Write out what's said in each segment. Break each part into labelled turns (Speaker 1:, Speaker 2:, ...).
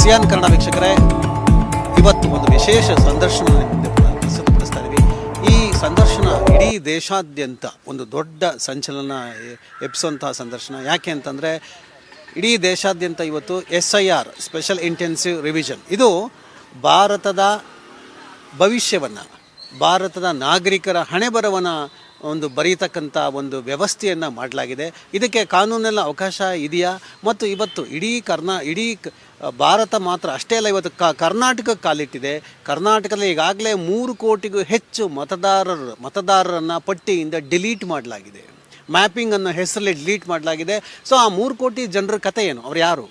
Speaker 1: Xi'an Kannada ವೀಕ್ಷಕರೇ ಇವತ್ತು ಒಂದು ವಿಶೇಷ ಸಂದರ್ಶನ ಈ ಸಂದರ್ಶನ ಇಡೀ ದೇಶಾದ್ಯಂತ ಒಂದು ದೊಡ್ಡ ಸಂಚಲನ ಎ- ಸಂದರ್ಶನ. ಯಾಕೆ ಅಂತಂದರೆ, ಇಡೀ ದೇಶಾದ್ಯಂತ ಇವತ್ತು S I R special intensive revision ಇದು ಭಾರತದ ಭವಿಷ್ಯವನ್ನು, ಭಾರತದ ನಾಗರಿಕರ ಹಣೆಬರವನ್ನು ಒಂದು ಬರೀತಕ್ಕಂಥ ಒಂದು ವ್ಯವಸ್ಥೆಯನ್ನು ಮಾಡಲಾಗಿದೆ. ಇದಕ್ಕೆ ಕಾನೂನೆಲ್ಲ ಅವಕಾಶ ಇದೆಯಾ? ಮತ್ತು ಇವತ್ತು ಇಡೀ ಕರ್ನಾ ಇಡೀ ಭಾರತ ಮಾತ್ರ ಅಷ್ಟೇ ಅಲ್ಲ, ಇವತ್ತು ಕ ಕರ್ನಾಟಕಕ್ಕೆ ಕಾಲಿಟ್ಟಿದೆ. ಕರ್ನಾಟಕದಲ್ಲಿ ಈಗಾಗಲೇ ಮೂರು ಕೋಟಿಗೂ ಹೆಚ್ಚು ಮತದಾರರು, ಮತದಾರರನ್ನು ಪಟ್ಟಿಯಿಂದ ಡಿಲೀಟ್ ಮಾಡಲಾಗಿದೆ. ಮ್ಯಾಪಿಂಗ್ ಅನ್ನೋ ಹೆಸರಲ್ಲಿ ಡಿಲೀಟ್ ಮಾಡಲಾಗಿದೆ. ಸೊ ಆ ಮೂರು ಕೋಟಿ ಜನರ ಕತೆ ಏನು? ಅವ್ರು ಯಾರು?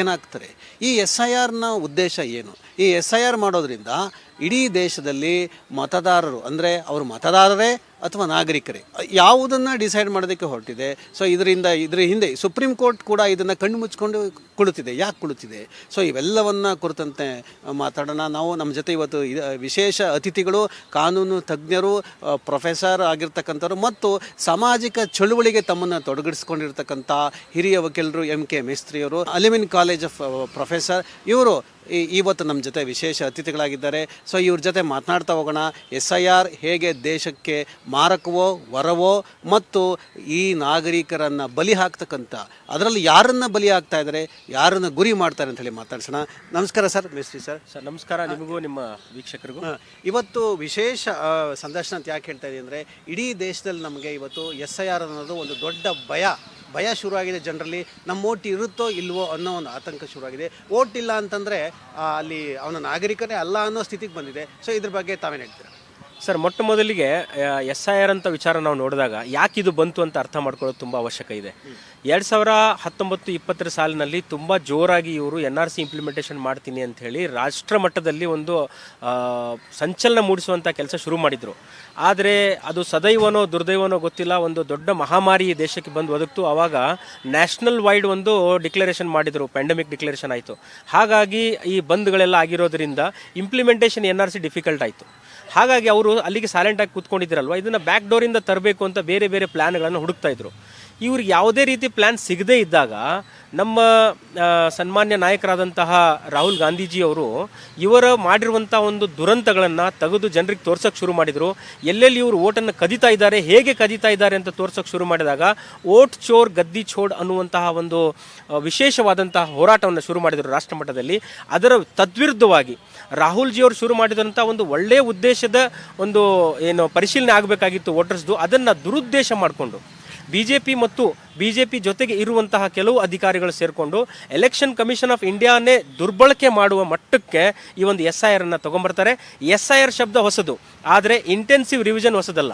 Speaker 1: ಏನಾಗ್ತಾರೆ? ಈ ಎಸ್ ಐ ಆರ್ನ ಉದ್ದೇಶ ಏನು? ಈ ಎಸ್ ಐ ಆರ್ ಮಾಡೋದ್ರಿಂದ ಇಡೀ ದೇಶದಲ್ಲಿ ಮತದಾರರು, ಅಂದರೆ ಅವರು ಮತದಾರರೇ ಅಥವಾ ನಾಗರಿಕರೇ. ಯಾವುದನ್ನು ಡಿಸೈಡ್ ಮಾಡೋದಕ್ಕೆ ಹೊರಟಿದೆ. ಸೊ ಇದರಿಂದ, ಇದರ ಹಿಂದೆ ಸುಪ್ರೀಂ ಕೋರ್ಟ್ ಕೂಡ ಇದನ್ನು ಕಣ್ಣು ಮುಚ್ಕೊಂಡು ಕುಳಿತಿದೆ. ಯಾಕೆ ಕುಳಿತಿದೆ? ಸೊ ಇವೆಲ್ಲವನ್ನು ಕುರಿತಂತೆ ಮಾತಾಡೋಣ. ನಾವು ನಮ್ಮ ಜೊತೆ ಇವತ್ತು ವಿಶೇಷ ಅತಿಥಿಗಳು, ಕಾನೂನು ತಜ್ಞರು ಪ್ರೊಫೆಸರ್ ಆಗಿರ್ತಕ್ಕಂಥವ್ರು ಮತ್ತು ಸಾಮಾಜಿಕ ಚಳುವಳಿಗೆ ತಮ್ಮನ್ನು ತೊಡಗಿಸ್ಕೊಂಡಿರ್ತಕ್ಕಂಥ ಹಿರಿಯ ವಕೀಲರು ಎಂ ಕೆ ಮೇಸ್ತ್ರಿಯವರು ಅಲಿಮಿನ್ ಕಾಲೇಜ್ ಆಫ್ ಪ್ರೊಫೆಸರ್ ಇವರು ಈ- ಇವತ್ತು ನಮ್ಮ ಜೊತೆ ವಿಶೇಷ ಅತಿಥಿಗಳಾಗಿದ್ದಾರೆ. ಸೊ ಇವ್ರ ಜೊತೆ ಮಾತನಾಡ್ತಾ ಹೋಗೋಣ. ಎಸ್ ಐ ಆರ್ ಹೇಗೆ ದೇಶಕ್ಕೆ ಮಾರಕವೋ ವರವೋ ಮತ್ತು ಈ ನಾಗರಿಕರನ್ನು ಬಲಿ ಹಾಕ್ತಕ್ಕಂಥ ಅದರಲ್ಲಿ ಯಾರನ್ನು ಬಲಿ ಆಗ್ತಾ ಇದ್ದಾರೆ ಯಾರನ್ನು ಗುರಿ ಮಾಡ್ತಾರೆ ಅಂತ ಹೇಳಿ ಮಾತಾಡ್ಸೋಣ. ನಮಸ್ಕಾರ ಸರ್. ಮೇಸ್ತ್ರಿ ಸರ್.
Speaker 2: ಸರ್ ನಮಸ್ಕಾರ. ನಿಮಗೂ ನಿಮ್ಮ ವೀಕ್ಷಕರಿಗೂ.
Speaker 1: ಇವತ್ತು ವಿಶೇಷ ಸಂದರ್ಶನ ಅಂತ ಯಾಕೆ ಹೇಳ್ತಾ ಇದ್ದೀನಿ ಅಂದರೆ ಇಡೀ ದೇಶದಲ್ಲಿ ನಮಗೆ ಇವತ್ತು ಎಸ್ ಐ ಆರ್ ಅನ್ನೋದು ಒಂದು ದೊಡ್ಡ ಭಯ. ಭಯ ಶುರುವಾಗಿದೆ ಜನರಲ್ಲಿ. ನಮ್ಮ ಓಟ್ ಇರುತ್ತೋ ಇಲ್ವೋ ಅನ್ನೋ ಒಂದು ಆತಂಕ ಶುರುವಾಗಿದೆ. ಓಟ್ ಇಲ್ಲ ಅಂತಂದರೆ ಅಲ್ಲಿ ಅವನ ನಾಗರಿಕನೇ ಅಲ್ಲ ಅನ್ನೋ ಸ್ಥಿತಿಗೆ ಬಂದಿದೆ. ಸೊ ಇದ್ರ ಬಗ್ಗೆ ತಾವೇನು ಹೇಳ್ತೀರಾ?
Speaker 2: ಸರ್, ಮೊಟ್ಟ ಮೊದಲಿಗೆ ಎಸ್ ಐ ಆರ್ ಅಂತ ವಿಚಾರ ನಾವು ನೋಡಿದಾಗ ಯಾಕೆ ಇದು ಬಂತು ಅಂತ ಅರ್ಥ ಮಾಡ್ಕೊಳ್ಳೋದು ತುಂಬ ಅವಶ್ಯಕ ಇದೆ. ಎರಡು ಸಾವಿರ ಹತ್ತೊಂಬತ್ತು ಇಪ್ಪತ್ತರ ಸಾಲಿನಲ್ಲಿ ತುಂಬ ಜೋರಾಗಿ ಇವರು ಎನ್ ಆರ್ ಸಿ ಇಂಪ್ಲಿಮೆಂಟೇಷನ್ ಮಾಡ್ತೀನಿ ಅಂತ ಹೇಳಿ ರಾಷ್ಟ್ರ ಮಟ್ಟದಲ್ಲಿ ಒಂದು ಸಂಚಲನ ಮೂಡಿಸುವಂಥ ಕೆಲಸ ಶುರು ಮಾಡಿದರು. ಆದರೆ ಅದು ಸದೈವನೋ ದುರ್ದೈವನೋ ಗೊತ್ತಿಲ್ಲ, ಒಂದು ದೊಡ್ಡ ಮಹಾಮಾರಿ ದೇಶಕ್ಕೆ ಬಂದು ಒದಗ್ತು. ಆವಾಗ ನ್ಯಾಷನಲ್ ವೈಡ್ ಒಂದು ಡಿಕ್ಲರೇಷನ್ ಮಾಡಿದರು ಪ್ಯಾಂಡಮಿಕ್ ಡಿಕ್ಲರೇಷನ್ ಆಯಿತು. ಹಾಗಾಗಿ ಈ ಬಂದ್ಗಳೆಲ್ಲ ಆಗಿರೋದ್ರಿಂದ implementation N R C difficult ಆಯಿತು. ಹಾಗಾಗಿ ಅವರು ಅಲ್ಲಿಗೆ ಸೈಲೆಂಟ್ ಆಗಿ ಕೂತ್ಕೊಂಡಿದ್ದಿರಲ್ವ ಇದನ್ನ ಬ್ಯಾಕ್ ಡೋರಿಂದ ತರಬೇಕು ಅಂತ ಬೇರೆ ಬೇರೆ ಪ್ಲ್ಯಾನ್ಗಳನ್ನು ಹುಡುಕ್ತಾ ಇದ್ರು. ಇವ್ರಿಗೆ ಯಾವುದೇ ರೀತಿ ಪ್ಲಾನ್ ಸಿಗದೇ ಇದ್ದಾಗ ನಮ್ಮ ಸನ್ಮಾನ್ಯ ನಾಯಕರಾದಂತಹ ರಾಹುಲ್ ಗಾಂಧೀಜಿ ಅವರು ಇವರ ಮಾಡಿರುವಂಥ ಒಂದು ದುರಂತಗಳನ್ನು ತೆಗೆದು ಜನರಿಗೆ ತೋರ್ಸೋಕ್ಕೆ ಶುರು ಮಾಡಿದರು. ಎಲ್ಲೆಲ್ಲಿ ಇವರು ಓಟನ್ನು ಕದೀತಾ ಇದ್ದಾರೆ, ಹೇಗೆ ಕದೀತಾ ಇದ್ದಾರೆ ಅಂತ ತೋರ್ಸೋಕ್ಕೆ ಶುರು ಮಾಡಿದಾಗ ಓಟ್ ಚೋರ್ ಗದ್ದಿ ಚೋಡ್ ಅನ್ನುವಂತಹ ಒಂದು ವಿಶೇಷವಾದಂತಹ ಹೋರಾಟವನ್ನು ಶುರು ಮಾಡಿದರು ರಾಷ್ಟ್ರಮಟ್ಟದಲ್ಲಿ. ಅದರ ತದ್ವಿರುದ್ಧವಾಗಿ ರಾಹುಲ್ ಜಿ ಅವರು ಶುರು ಮಾಡಿದಂಥ ಒಂದು ಒಳ್ಳೆಯ ಉದ್ದೇಶದ ಒಂದು ಏನು ಪರಿಶೀಲನೆ ಆಗಬೇಕಾಗಿತ್ತು ವೋಟರ್ಸ್ದು, ಅದನ್ನು ದುರುದ್ದೇಶ ಮಾಡಿಕೊಂಡು. ಬಿ ಜೆ ಪಿ ಮತ್ತು ಬಿಜೆಪಿ ಜೊತೆಗೆ ಇರುವಂತಹ ಕೆಲವು ಅಧಿಕಾರಿಗಳು ಸೇರಿಕೊಂಡು ಎಲೆಕ್ಷನ್ ಕಮಿಷನ್ ಆಫ್ ಇಂಡಿಯಾನೇ ದುರ್ಬಳಕೆ ಮಾಡುವ ಮಟ್ಟಕ್ಕೆ ಈ ಒಂದು ಎಸ್ ಐ ಆರ್ ಅನ್ನ ತಗೊಂಡ್ಬರ್ತಾರೆ ಎಸ್ ಐ ಆರ್ ಶಬ್ದ ಹೊಸದು, ಆದರೆ ಇಂಟೆನ್ಸಿವ್ ರಿವಿಷನ್ ಹೊಸದಲ್ಲ.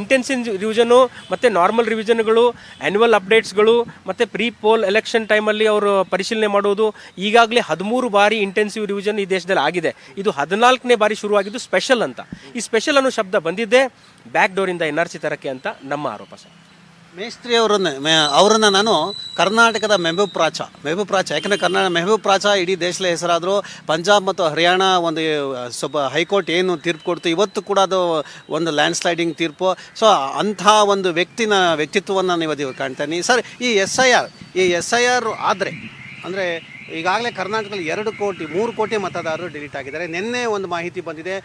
Speaker 2: ಇಂಟೆನ್ಸಿವ್ ರಿವಿಷನು ಮತ್ತು ನಾರ್ಮಲ್ ರಿವಿಷನ್ಗಳು ಆ್ಯನ್ಯುವಲ್ ಅಪ್ಡೇಟ್ಸ್ಗಳು ಮತ್ತು ಪ್ರೀ ಪೋಲ್ ಎಲೆಕ್ಷನ್ ಟೈಮಲ್ಲಿ ಅವರು ಪರಿಶೀಲನೆ ಮಾಡುವುದು, ಈಗಾಗಲೇ ಹದಿಮೂರು ಬಾರಿ ಇಂಟೆನ್ಸಿವ್ ರಿವಿಷನ್ ಈ ದೇಶದಲ್ಲಿ ಆಗಿದೆ. ಇದು ಹದಿನಾಲ್ಕನೇ ಬಾರಿ ಶುರುವಾಗಿದ್ದು ಸ್ಪೆಷಲ್ ಅಂತ. ಈ ಸ್ಪೆಷಲ್ ಅನ್ನೋ ಶಬ್ದ ಬಂದಿದ್ದೇ ಬ್ಯಾಕ್ ಡೋರಿಂದ ಎನ್ ಆರ್ ಸಿ ತರಕ್ಕೆ ಅಂತ ನಮ್ಮ ಆರೋಪ ಸರ್.
Speaker 1: ಮೇಸ್ತ್ರಿ ಅವರನ್ನ ಅವರನ್ನು ನಾನು ಕರ್ನಾಟಕದ ಮೆಹಬೂಬ್ ಪ್ರಾಚ ಮೆಹಬೂಬ್ ಪ್ರಾಚ, ಯಾಕಂದರೆ ಕರ್ನಾಟಕ ಮೆಹಬೂಬ್ ಪ್ರಾಚ ಇಡೀ ದೇಶದ ಹೆಸರಾದರೂ. ಪಂಜಾಬ್ ಮತ್ತು ಹರಿಯಾಣ ಒಂದು ಸ್ವಲ್ಪ ಹೈಕೋರ್ಟ್ ಏನು ತೀರ್ಪು ಕೊಡ್ತು, ಇವತ್ತು ಕೂಡ ಅದು ಒಂದು ಲ್ಯಾಂಡ್ ಸ್ಲೈಡಿಂಗ್ ತೀರ್ಪು. ಸೊ, ಅಂಥ ಒಂದು ವ್ಯಕ್ತಿನ ವ್ಯಕ್ತಿತ್ವವನ್ನು ನೀವು ಇವತ್ತು ಕಾಣ್ತೀನಿ ಸರ್, ಈ ಎಸ್ ಐ ಆರ್, ಈ ಎಸ್ ಐ ಆರ್ ಆದರೆ ಅಂದರೆ ಈಗಾಗಲೇ ಕರ್ನಾಟಕದಲ್ಲಿ ಎರಡು ಕೋಟಿ, ಮೂರು ಕೋಟಿ ಮತದಾರರು ಡಿಲೀಟ್ ಆಗಿದ್ದಾರೆ. ನಿನ್ನೆ ಒಂದು ಮಾಹಿತಿ ಬಂದಿದೆ.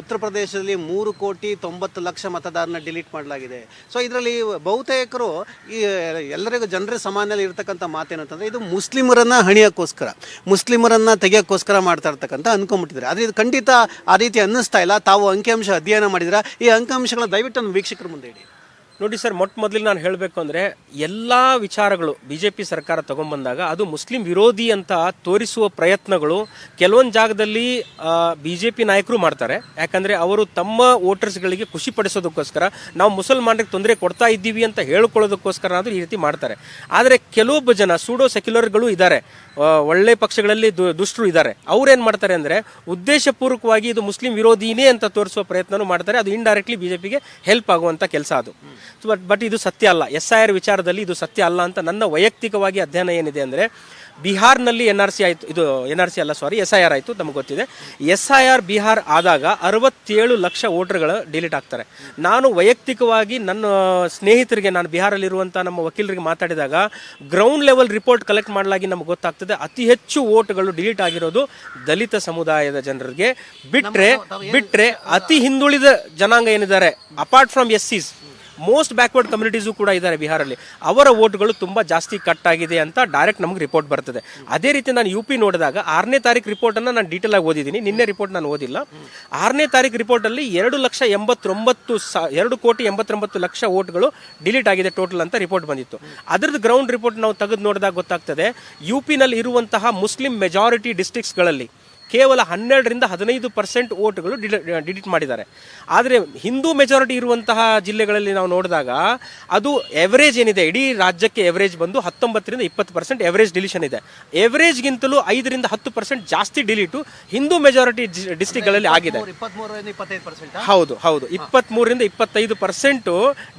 Speaker 1: ಉತ್ತರ ಪ್ರದೇಶದಲ್ಲಿ ಮೂರು ಕೋಟಿ ತೊಂಬತ್ತು ಲಕ್ಷ ಮತದಾರನ ಡಿಲೀಟ್ ಮಾಡಲಾಗಿದೆ. ಸೊ ಇದರಲ್ಲಿ ಬಹುತೇಕರು ಈ, ಎಲ್ಲರಿಗೂ ಜನರ ಸಮಾನದಲ್ಲಿ ಇರತಕ್ಕಂಥ ಮಾತೇನು ಅಂತಂದರೆ, ಇದು ಮುಸ್ಲಿಮರನ್ನು ಹಣಿಯೋಕ್ಕೋಸ್ಕರ, ಮುಸ್ಲಿಮರನ್ನು ತೆಗೆಯೋಕ್ಕೋಸ್ಕರ ಮಾಡ್ತಾ ಇರ್ತಕ್ಕಂಥ ಅನ್ಕೊಂಬಿಟ್ಟಿದ್ದಾರೆ ಆದರೆ ಇದು ಖಂಡಿತ ಆ ರೀತಿ ಅನ್ನಿಸ್ತಾ ಇಲ್ಲ. ತಾವು ಅಂಕಿಅಂಶ ಅಧ್ಯಯನ ಮಾಡಿದ್ರೆ ಈ ಅಂಕಿಅಂಶಗಳನ್ನ ದಯವಿಟ್ಟು ನಮ್ಮ ವೀಕ್ಷಕರ ಮುಂದೆ ಇಡಿ.
Speaker 2: ನೋಡಿ ಸರ್, ಮೊಟ್ಟ ಮೊದಲಿಗೆ ನಾನು ಹೇಳಬೇಕು ಅಂದರೆ, ಎಲ್ಲ ವಿಚಾರಗಳು ಬಿ ಜೆ ಪಿ ಸರ್ಕಾರ ತಗೊಂಡ್ಬಂದಾಗ ಅದು ಮುಸ್ಲಿಂ ವಿರೋಧಿ ಅಂತ ತೋರಿಸುವ ಪ್ರಯತ್ನಗಳು ಕೆಲವೊಂದು ಜಾಗದಲ್ಲಿ ಬಿ ಜೆ ಪಿ ನಾಯಕರು ಮಾಡ್ತಾರೆ. ಯಾಕಂದರೆ ಅವರು ತಮ್ಮ ವೋಟರ್ಸ್ಗಳಿಗೆ ಖುಷಿ ಪಡಿಸೋದಕ್ಕೋಸ್ಕರ, ನಾವು ಮುಸಲ್ಮಾನರಿಗೆ ತೊಂದರೆ ಕೊಡ್ತಾ ಇದ್ದೀವಿ ಅಂತ ಹೇಳ್ಕೊಳ್ಳೋದಕ್ಕೋಸ್ಕರ ಆದರೂ ಈ ರೀತಿ ಮಾಡ್ತಾರೆ. ಆದರೆ ಕೆಲವೊಬ್ಬ ಜನ, ಸೂಡೋ ಸೆಕ್ಯುಲರ್ಗಳು ಇದ್ದಾರೆ. ಒಳ್ಳೆ ಪಕ್ಷಗಳಲ್ಲಿ ದುಷ್ಟರು ಇದ್ದಾರೆ. ಅವ್ರೇನು ಮಾಡ್ತಾರೆ ಅಂದರೆ, ಉದ್ದೇಶಪೂರ್ವಕವಾಗಿ ಇದು ಮುಸ್ಲಿಂ ವಿರೋಧಿನೇ ಅಂತ ತೋರಿಸುವ ಪ್ರಯತ್ನನೂ ಮಾಡ್ತಾರೆ. ಅದು ಇಂಡೈರೆಕ್ಟ್ಲಿ ಪಿಗೆ ಹೆಲ್ಪ್ ಆಗುವಂಥ ಕೆಲಸ ಅದು. ಬಟ್ ಬಟ್ ಇದು ಸತ್ಯ ಅಲ್ಲ. ಎಸ್ ಐ ಆರ್ ವಿಚಾರದಲ್ಲಿ ಇದು ಸತ್ಯ ಅಲ್ಲ ಅಂತ ನನ್ನ ವೈಯಕ್ತಿಕವಾಗಿ ಅಧ್ಯಯನ ಏನಿದೆ ಅಂದ್ರೆ ಬಿಹಾರ್ನಲ್ಲಿ ಎನ್ ಆರ್ ಸಿ ಆಯಿತು ಇದು ಎನ್ ಆರ್ ಸಿ ಅಲ್ಲ ಸಾರಿ ಎಸ್ ಐ ಆರ್ ಆಯಿತು ನಮಗೆ ಗೊತ್ತಿದೆ. ಎಸ್ ಐ ಆರ್ ಬಿಹಾರ್ ಆದಾಗ ಅರವತ್ತೇಳು ಲಕ್ಷ ವೋಟರ್ಗಳು ಡಿಲೀಟ್ ಆಗ್ತಾರೆ. ನಾನು ವೈಯಕ್ತಿಕವಾಗಿ ನನ್ನ ಸ್ನೇಹಿತರಿಗೆ ನಾನು ಬಿಹಾರಲ್ಲಿರುವಂಥ ನಮ್ಮ ವಕೀಲರಿಗೆ ಮಾತಾಡಿದಾಗ ಗ್ರೌಂಡ್ ಲೆವೆಲ್ ರಿಪೋರ್ಟ್ ಕಲೆಕ್ಟ್ ಮಾಡಲಾಗಿ ನಮಗೆ ಗೊತ್ತಾಗ್ತದೆ. ಅತಿ ಹೆಚ್ಚು ವೋಟ್ಗಳು ಡಿಲೀಟ್ ಆಗಿರೋದು ದಲಿತ ಸಮುದಾಯದ ಜನರಿಗೆ. ಬಿಟ್ರೆ ಬಿಟ್ರೆ ಅತಿ ಹಿಂದುಳಿದ ಜನಾಂಗ ಏನಿದ್ದಾರೆ? Apart from S Cs most backward communities ಕೂಡ ಇದ್ದಾರೆ ಬಿಹಾರಲ್ಲಿ. ಅವರ ವೋಟ್ಗಳು ತುಂಬ ಜಾಸ್ತಿ ಕಟ್ ಆಗಿದೆ ಅಂತ ಡೈರೆಕ್ಟ್ ನಮಗೆ ರಿಪೋರ್ಟ್ ಬರ್ತದೆ. ಅದೇ ರೀತಿ ನಾನು ಯು ಪಿ ನೋಡಿದಾಗ ಆರನೇ ತಾರೀಕು ರಿಪೋರ್ಟ್ ಅನ್ನ ನಾನು ಡೀಟೇಲ್ ಆಗಿ ಓದಿದ್ದೀನಿ ನಿನ್ನೆ ರಿಪೋರ್ಟ್ ನಾನು ಓದಿಲ್ಲ. ಆರನೇ ತಾರೀಕು ರಿಪೋರ್ಟ್ ಅಲ್ಲಿ ಎರಡು ಲಕ್ಷ ಎಂಬತ್ತೊಂಬತ್ತು ಸಾ, ಎರಡು ಕೋಟಿ ಎಂಬತ್ತೊಂಬತ್ತು ಲಕ್ಷ ವೋಟ್ಗಳು ಡಿಲೀಟ್ ಆಗಿದೆ ಟೋಟಲ್ ಅಂತ ರಿಪೋರ್ಟ್ ಬಂದಿತ್ತು. ಅದರದ್ದು ಗ್ರೌಂಡ್ ರಿಪೋರ್ಟ್ ನಾವು ತೆಗೆದು ನೋಡಿದಾಗ ಗೊತ್ತಾಗ್ತದೆ ಯು ಪಿನಲ್ಲಿ ಇರುವಂತಹ ಮುಸ್ಲಿಂ ಮೆಜಾರಿಟಿ ಡಿಸ್ಟ್ರಿಕ್ಟ್ಸ್ಗಳಲ್ಲಿ ಕೇವಲ ಹನ್ನೆರಡರಿಂದ ಹದಿನೈದು ಪರ್ಸೆಂಟ್ ಓಟ್ಗಳು ಡಿಡಿಟ್ ಮಾಡಿದ್ದಾರೆ. ಆದರೆ ಹಿಂದೂ ಮೆಜಾರಿಟಿ ಇರುವಂತಹ ಜಿಲ್ಲೆಗಳಲ್ಲಿ ನಾವು ನೋಡಿದಾಗ ಅದು ಎವರೇಜ್ ಏನಿದೆ? ಇಡೀ ರಾಜ್ಯಕ್ಕೆ ಎವರೇಜ್ ಬಂದು ಹತ್ತೊಂಬತ್ತರಿಂದ ಇಪ್ಪತ್ತು ಪರ್ಸೆಂಟ್ ಎವರೇಜ್ ಡಿಲಿಷನ್ ಇದೆ. ಎವರೇಜ್ಗಿಂತಲೂ ಐದರಿಂದ ಹತ್ತು ಪರ್ಸೆಂಟ್ ಜಾಸ್ತಿ ಡಿಲೀಟು ಹಿಂದೂ ಮೆಜಾರಿಟಿ ಡಿಸ್ಟಿಕ್ಗಳಲ್ಲಿ ಆಗಿದೆ. ಹೌದು ಹೌದು. ಇಪ್ಪತ್ತ್ಮೂರರಿಂದ ಇಪ್ಪತ್ತೈದು ಪರ್ಸೆಂಟು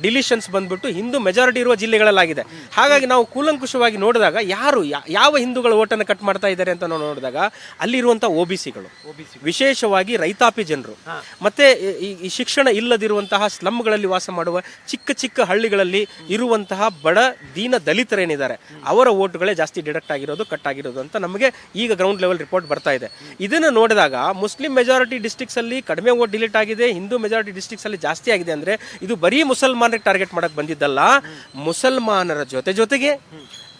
Speaker 2: ಡಿಲಿಷನ್ಸ್ ಬಂದ್ಬಿಟ್ಟು ಹಿಂದೂ ಮೆಜಾರಿಟಿ ಇರುವ ಜಿಲ್ಲೆಗಳಲ್ಲಾಗಿದೆ. ಹಾಗಾಗಿ ನಾವು ಕೂಲಂಕುಷವಾಗಿ ನೋಡಿದಾಗ ಯಾರು ಯಾವ ಹಿಂದೂಗಳ ಓಟನ್ನು ಕಟ್ ಮಾಡ್ತಾ ಇದ್ದಾರೆ ಅಂತ ನಾವು ನೋಡಿದಾಗ ಅಲ್ಲಿರುವಂಥ ಒ ಬಿ ಸಿಗಳು. ವಿಶೇಷವಾಗಿ ರೈತಾಪಿ ಜನರು. ಮತ್ತೆ ಈ- ಈ- ಶಿಕ್ಷಣ ಇಲ್ಲದಿರುವಂತಹ ಸ್ಲಮ್ಗಳಲ್ಲಿ ವಾಸ ಮಾಡುವ ಚಿಕ್ಕ ಚಿಕ್ಕ ಹಳ್ಳಿಗಳಲ್ಲಿ ಇರುವಂತಹ ಬಡ ದೀನ ದಲಿತರೇನಿದ್ದಾರೆ ಅವರ ಓಟ್ಗಳೇ ಜಾಸ್ತಿ ಡಿಡಕ್ಟ್ ಆಗಿರೋದು ಕಟ್ ಆಗಿರೋದು ಅಂತ ನಮಗೆ ಈಗ ಗ್ರೌಂಡ್ ಲೆವೆಲ್ ರಿಪೋರ್ಟ್ ಬರ್ತಾ ಇದೆ. ಇದನ್ನು ನೋಡಿದಾಗ ಮುಸ್ಲಿಂ ಮೆಜಾರಿಟಿ ಡಿಸ್ಟಿಕ್ಸ್ ಅಲ್ಲಿ ಕಡಿಮೆ ಓಟ್ ಡಿಲೀಟ್ ಆಗಿದೆ ಹಿಂದೂ ಮೆಜಾರಿಟಿ ಡಿಸ್ಟಿಕ್ಸ್ ಅಲ್ಲಿ ಜಾಸ್ತಿ ಆಗಿದೆ ಅಂದ್ರೆ ಇದು ಬರೀ ಮುಸಲ್ಮಾನರಿಗೆ ಟಾರ್ಗೆಟ್ ಮಾಡಕ್ ಬಂದಿದ್ದಲ್ಲ ಮುಸಲ್ಮಾನರ ಜೊತೆ ಜೊತೆಗೆ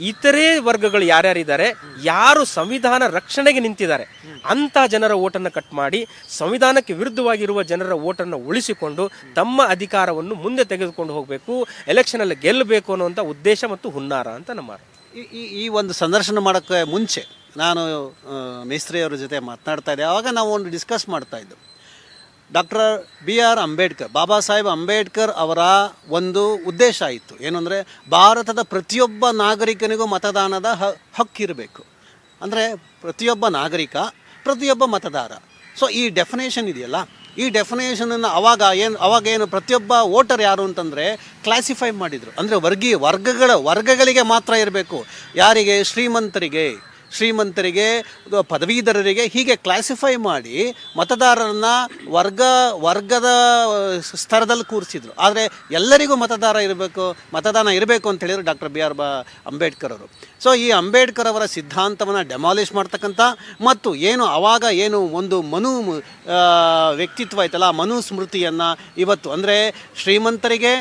Speaker 2: ಇತರೆ ವರ್ಗಗಳು ಯಾರ್ಯಾರಿದ್ದಾರೆ, ಯಾರು ಸಂವಿಧಾನ ರಕ್ಷಣೆಗೆ ನಿಂತಿದ್ದಾರೆ ಅಂತ ಜನರ ಓಟನ್ನು ಕಟ್ ಮಾಡಿ, ಸಂವಿಧಾನಕ್ಕೆ ವಿರುದ್ಧವಾಗಿರುವ ಜನರ ಓಟನ್ನು ಉಳಿಸಿಕೊಂಡು ತಮ್ಮ ಅಧಿಕಾರವನ್ನು ಮುಂದೆ ತೆಗೆದುಕೊಂಡು ಹೋಗಬೇಕು ಎಲೆಕ್ಷನ್ ಅಲ್ಲಿ ಗೆಲ್ಲಬೇಕು ಅನ್ನುವಂಥ ಉದ್ದೇಶ ಮತ್ತು ಹುನ್ನಾರ ಅಂತ ನಮ್ಮ
Speaker 1: ಈ, ಈ- ಒಂದು ಸಂದರ್ಶನ ಮಾಡೋಕ್ಕೆ ಮುಂಚೆ ನಾನು ಮೇಸ್ತ್ರಿಯವರ ಜೊತೆ ಮಾತನಾಡ್ತಾ ಇದ್ದೆ. ಆವಾಗ ನಾವು ಒಂದು ಡಿಸ್ಕಸ್ ಮಾಡ್ತಾ ಇದ್ದು doctor B R Ambedkar, Baba Saheb Ambedkar ಅವರ ಒಂದು ಉದ್ದೇಶ ಇತ್ತು. ಏನು ಅಂದರೆ ಭಾರತದ ಪ್ರತಿಯೊಬ್ಬ ನಾಗರಿಕನಿಗೂ ಮತದಾನದ ಹಕ್ಕಿರಬೇಕು ಅಂದರೆ ಪ್ರತಿಯೊಬ್ಬ ನಾಗರಿಕ, ಪ್ರತಿಯೊಬ್ಬ ಮತದಾರ. ಸೊ ಈ ಡೆಫಿನೇಷನ್ ಇದೆಯಲ್ಲ? ಈ ಡೆಫಿನೇಷನನ್ನು ಅವಾಗ ಏನು ಅವಾಗ ಏನು ಪ್ರತಿಯೊಬ್ಬ ವೋಟರ್ ಯಾರು ಅಂತಂದರೆ ಕ್ಲಾಸಿಫೈ ಮಾಡಿದರು. ಅಂದರೆ ವರ್ಗೀಯ, ವರ್ಗಗಳ, ವರ್ಗಗಳಿಗೆ ಮಾತ್ರ ಇರಬೇಕು. ಯಾರಿಗೆ? ಶ್ರೀಮಂತರಿಗೆ. ಶ್ರೀಮಂತರಿಗೆ ಪದವೀಧರರಿಗೆ ಹೀಗೆ ಕ್ಲಾಸಿಫೈ ಮಾಡಿ ಮತದಾರರನ್ನ ವರ್ಗ, ವರ್ಗದ ಸ್ತರದಲ್ಲಿ ಕೂರಿಸಿದ್ರು. ಆದರೆ ಎಲ್ಲರಿಗೂ ಮತದಾರ ಇರಬೇಕು, ಮತದಾನ ಇರಬೇಕು ಅಂತ ಹೇಳಿದ್ರು ಡಾಕ್ಟರ್ ಬಿ ಆರ್ ಬಾ ಅಂಬೇಡ್ಕರ್ ಅವರು. ಸೊ ಈ ಅಂಬೇಡ್ಕರ್ ಅವರ ಸಿದ್ಧಾಂತವನ್ನು ಡೆಮಾಲಿಷ್ ಮಾಡ್ತಕ್ಕಂಥ ಮತ್ತು ಏನು ಅವಾಗ ಏನು ಒಂದು ಮನು ವ್ಯಕ್ತಿತ್ವ ಆಯ್ತಲ್ಲ, ಮನು ಸ್ಮೃತಿಯನ್ನು ಇವತ್ತು ಅಂದರೆ ಶ್ರೀಮಂತರಿಗೆ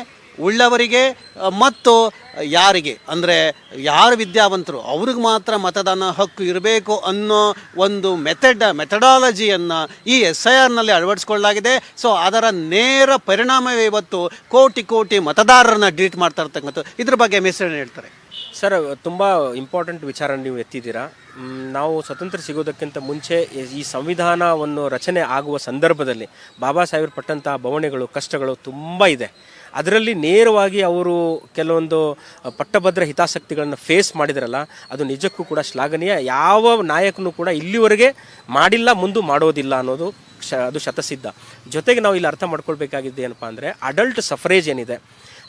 Speaker 1: ಉಳ್ಳವರಿಗೆ ಮತ್ತು ಯಾರಿಗೆ? ಅಂದರೆ ಯಾರು ವಿದ್ಯಾವಂತರು? ಅವ್ರಿಗೆ ಮಾತ್ರ ಮತದಾನ ಹಕ್ಕು ಇರಬೇಕು ಅನ್ನೋ ಒಂದು ಮೆಥಡ್ ಮೆಥಡಾಲಜಿಯನ್ನು ಈ ಎಸ್ ಐ ಆರ್ನಲ್ಲಿ ಅಳವಡಿಸ್ಕೊಳ್ಳಲಾಗಿದೆ. ಸೊ ಅದರ ನೇರ ಪರಿಣಾಮವೇ ಇವತ್ತು ಕೋಟಿ ಕೋಟಿ ಮತದಾರರನ್ನು ಡಿಲೀಟ್ ಮಾಡ್ತಾ ಇರ್ತಕ್ಕಂಥದ್ದು. ಇದ್ರ ಬಗ್ಗೆ ಮೆಸೇಜ್ ಹೇಳ್ತಾರೆ.
Speaker 2: ಸರ್, ತುಂಬ ಇಂಪಾರ್ಟೆಂಟ್ ವಿಚಾರ ನೀವು ಎತ್ತಿದ್ದೀರಾ. ನಾವು ಸ್ವತಂತ್ರ ಸಿಗೋದಕ್ಕಿಂತ ಮುಂಚೆ ಈ- ಸಂವಿಧಾನವನ್ನು ರಚನೆ ಆಗುವ ಸಂದರ್ಭದಲ್ಲಿ ಬಾಬಾ ಸಾಹೇಬರು ಪಟ್ಟಂತಹ ಬವಣೆಗಳು, ಕಷ್ಟಗಳು ತುಂಬ ಇದೆ. ಅದರಲ್ಲಿ ನೇರವಾಗಿ ಅವರು ಕೆಲವೊಂದು ಪಟ್ಟಭದ್ರ ಹಿತಾಸಕ್ತಿಗಳನ್ನು ಫೇಸ್ ಮಾಡಿದ್ರಲ್ಲ, ಅದು ನಿಜಕ್ಕೂ ಕೂಡ ಶ್ಲಾಘನೀಯ. ಯಾವ ನಾಯಕನೂ ಕೂಡ ಇಲ್ಲಿವರೆಗೆ ಮಾಡಿಲ್ಲ, ಮುಂದೆ ಮಾಡೋದಿಲ್ಲ ಅನ್ನೋದು ಅದು ಶತಸಿದ್ಧ. ಜೊತೆಗೆ ನಾವು ಇಲ್ಲಿ ಅರ್ಥ ಮಾಡ್ಕೊಳ್ಬೇಕಾಗಿದ್ದು ಏನಪ್ಪಾ ಅಂದರೆ ಅಡಲ್ಟ್ ಸಫರೇಜ್ ಏನಿದೆ?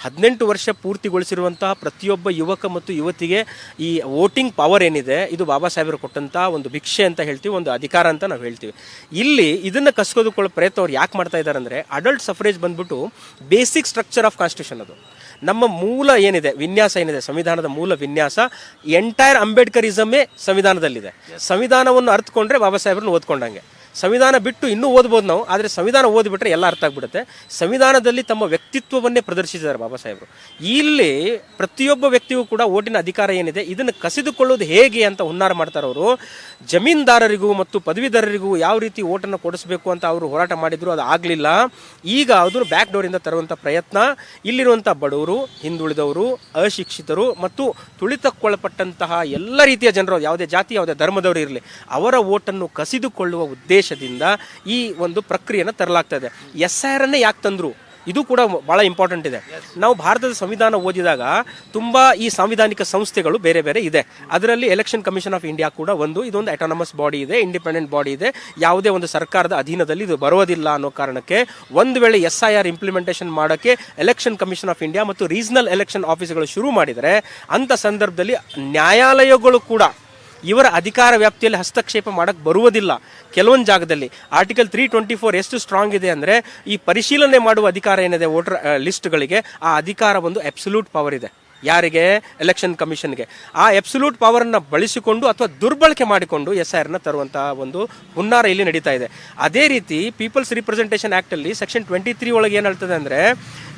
Speaker 2: ಹದಿನೆಂಟು ವರ್ಷ ಪೂರ್ತಿಗೊಳಿಸಿರುವಂತಹ ಪ್ರತಿಯೊಬ್ಬ ಯುವಕ ಮತ್ತು ಯುವತಿಗೆ ಈ ವೋಟಿಂಗ್ ಪವರ್ ಏನಿದೆ ಇದು ಬಾಬಾ ಸಾಹೇಬರು ಕೊಟ್ಟಂತಹ ಒಂದು ಭಿಕ್ಷೆ ಅಂತ ಹೇಳ್ತೀವಿ ಒಂದು ಅಧಿಕಾರ ಅಂತ ನಾವು ಹೇಳ್ತೀವಿ. ಇಲ್ಲಿ ಇದನ್ನ ಕಸ್ಕೋದಕ್ಕೊಳ್ಳೋ ಪ್ರಯತ್ನ ಅವ್ರು ಯಾಕೆ ಮಾಡ್ತಾ ಇದ್ದಾರೆ ಅಂದ್ರೆ ಅಡಲ್ಟ್ ಸಫರೇಜ್ ಬಂದ್ಬಿಟ್ಟು ಬೇಸಿಕ್ ಸ್ಟ್ರಕ್ಚರ್ ಆಫ್ ಕಾನ್ಸ್ಟಿಟ್ಯೂಷನ್ ಅದು. ನಮ್ಮ ಮೂಲ ಏನಿದೆ ವಿನ್ಯಾಸ ಏನಿದೆ ಸಂವಿಧಾನದ ಮೂಲ ವಿನ್ಯಾಸ ಎಂಟೈರ್ ಅಂಬೇಡ್ಕರಿಸಮೇ ಸಂವಿಧಾನದಲ್ಲಿದೆ. ಸಂವಿಧಾನವನ್ನು ಅರ್ಥಕೊಂಡ್ರೆ ಬಾಬಾ ಸಾಹೇಬ್ರನ್ನ ಓದ್ಕೊಂಡಂಗೆ. ಸಂವಿಧಾನ ಬಿಟ್ಟು ಇನ್ನೂ ಓದ್ಬೋದು ನಾವು, ಆದರೆ ಸಂವಿಧಾನ ಓದಿಬಿಟ್ರೆ ಎಲ್ಲ ಅರ್ಥ ಆಗ್ಬಿಡುತ್ತೆ. ಸಂವಿಧಾನದಲ್ಲಿ ತಮ್ಮ ವ್ಯಕ್ತಿತ್ವವನ್ನೇ ಪ್ರದರ್ಶಿಸಿದ್ದಾರೆ ಬಾಬಾ ಸಾಹೇಬರು. ಇಲ್ಲಿ ಪ್ರತಿಯೊಬ್ಬ ವ್ಯಕ್ತಿಗೂ ಕೂಡ ಓಟಿನ ಅಧಿಕಾರ ಏನಿದೆ, ಇದನ್ನು ಕಸಿದುಕೊಳ್ಳೋದು ಹೇಗೆ ಅಂತ ಹುನ್ನಾರ ಮಾಡ್ತಾರೆ ಅವರು. ಜಮೀನ್ದಾರರಿಗೂ ಮತ್ತು ಪದವೀಧರರಿಗೂ ಯಾವ ರೀತಿ ಓಟನ್ನು ಕೊಡಿಸಬೇಕು ಅಂತ ಅವರು ಹೋರಾಟ ಮಾಡಿದ್ರು, ಅದು ಆಗಲಿಲ್ಲ. ಈಗ ಅದನ್ನು ಬ್ಯಾಕ್ ಡೋರಿಂದ ತರುವಂಥ ಪ್ರಯತ್ನ. ಇಲ್ಲಿರುವಂಥ ಬಡವರು, ಹಿಂದುಳಿದವರು, ಅಶಿಕ್ಷಿತರು ಮತ್ತು ತುಳಿತಕ್ಕೊಳಪಟ್ಟಂತಹ ಎಲ್ಲ ರೀತಿಯ ಜನರು, ಯಾವುದೇ ಜಾತಿ, ಯಾವುದೇ ಧರ್ಮದವರು ಇರಲಿ, ಅವರ ಓಟನ್ನು ಕಸಿದುಕೊಳ್ಳುವ ಉದ್ದೇಶದಿಂದ ಈ ಒಂದು ಪ್ರಕ್ರಿಯೆಯನ್ನು ತರಲಾಗ್ತಾ ಇದೆ. ಎಸ್ ಆರ್ ಅನ್ನೇ ಯಾಕೆ ತಂದ್ರು? ಇದು ಕೂಡ ಬಹಳ ಇಂಪಾರ್ಟೆಂಟ್ ಇದೆ. ನಾವು ಭಾರತದ ಸಂವಿಧಾನ ಓದಿದಾಗ ತುಂಬಾ ಈ ಸಾಂವಿಧಾನಿಕ ಸಂಸ್ಥೆಗಳು ಬೇರೆ ಬೇರೆ ಇದೆ. ಅದರಲ್ಲಿ ಎಲೆಕ್ಷನ್ ಕಮಿಷನ್ ಆಫ್ ಇಂಡಿಯಾ ಕೂಡ ಒಂದು, ಇದೊಂದು ಅಟಾನಮಸ್ ಬಾಡಿ ಇದೆ ಇಂಡಿಪೆಂಡೆಂಟ್ ಬಾಡಿ ಇದೆ. ಯಾವುದೇ ಒಂದು ಸರ್ಕಾರದ ಅಧೀನದಲ್ಲಿ ಇದು ಬರೋದಿಲ್ಲ ಅನ್ನೋ ಕಾರಣಕ್ಕೆ ಒಂದು ವೇಳೆ ಎಸ್ ಐ ಆರ್ ಇಂಪ್ಲಿಮೆಂಟೇಷನ್ ಮಾಡೋಕ್ಕೆ ಎಲೆಕ್ಷನ್ ಕಮಿಷನ್ ಆಫ್ ಇಂಡಿಯಾ ಮತ್ತು ರೀಜನಲ್ ಎಲೆಕ್ಷನ್ ಆಫೀಸ್ಗಳು ಶುರು ಮಾಡಿದರೆ ಅಂಥ ಸಂದರ್ಭದಲ್ಲಿ ನ್ಯಾಯಾಲಯಗಳು ಕೂಡ ಇವರ ಅಧಿಕಾರ ವ್ಯಾಪ್ತಿಯಲ್ಲಿ ಹಸ್ತಕ್ಷೇಪ ಮಾಡಕ್ಕೆ ಬರುವುದಿಲ್ಲ. ಕೆಲವೊಂದು ಜಾಗದಲ್ಲಿ ಆರ್ಟಿಕಲ್ ತ್ರೀ ಟ್ವೆಂಟಿ ಫೋರ್ ಎಷ್ಟು ಸ್ಟ್ರಾಂಗ್ ಇದೆ ಅಂದರೆ ಈ ಪರಿಶೀಲನೆ ಮಾಡುವ ಅಧಿಕಾರ ಏನಿದೆ ವೋಟರ್ ಲಿಸ್ಟ್ಗಳಿಗೆ ಆ ಅಧಿಕಾರ ಒಂದು ಅಬ್ಸಲ್ಯೂಟ್ ಪವರ್ ಇದೆ. ಯಾರಿಗೆ? ಎಲೆಕ್ಷನ್ ಕಮಿಷನ್ಗೆ ಆ ಎಬ್ಸಲ್ಯೂಟ್ ಪವರನ್ನು ಬಳಸಿಕೊಂಡು ಅಥವಾ ದುರ್ಬಳಕೆ ಮಾಡಿಕೊಂಡು ಎಸ್ ಆರ್ನ ತರುವಂತಹ ಒಂದು ಹುನ್ನಾರ ಇಲ್ಲಿ ನಡೀತಾ ಇದೆ. ಅದೇ ರೀತಿ ಪೀಪಲ್ಸ್ ರಿಪ್ರೆಸೆಂಟೇಷನ್ ಆ್ಯಕ್ಟಲ್ಲಿ ಸೆಕ್ಷನ್ ಟ್ವೆಂಟಿ ತ್ರೀ ಒಳಗೆ ಏನು ಹೇಳ್ತದೆ ಅಂದರೆ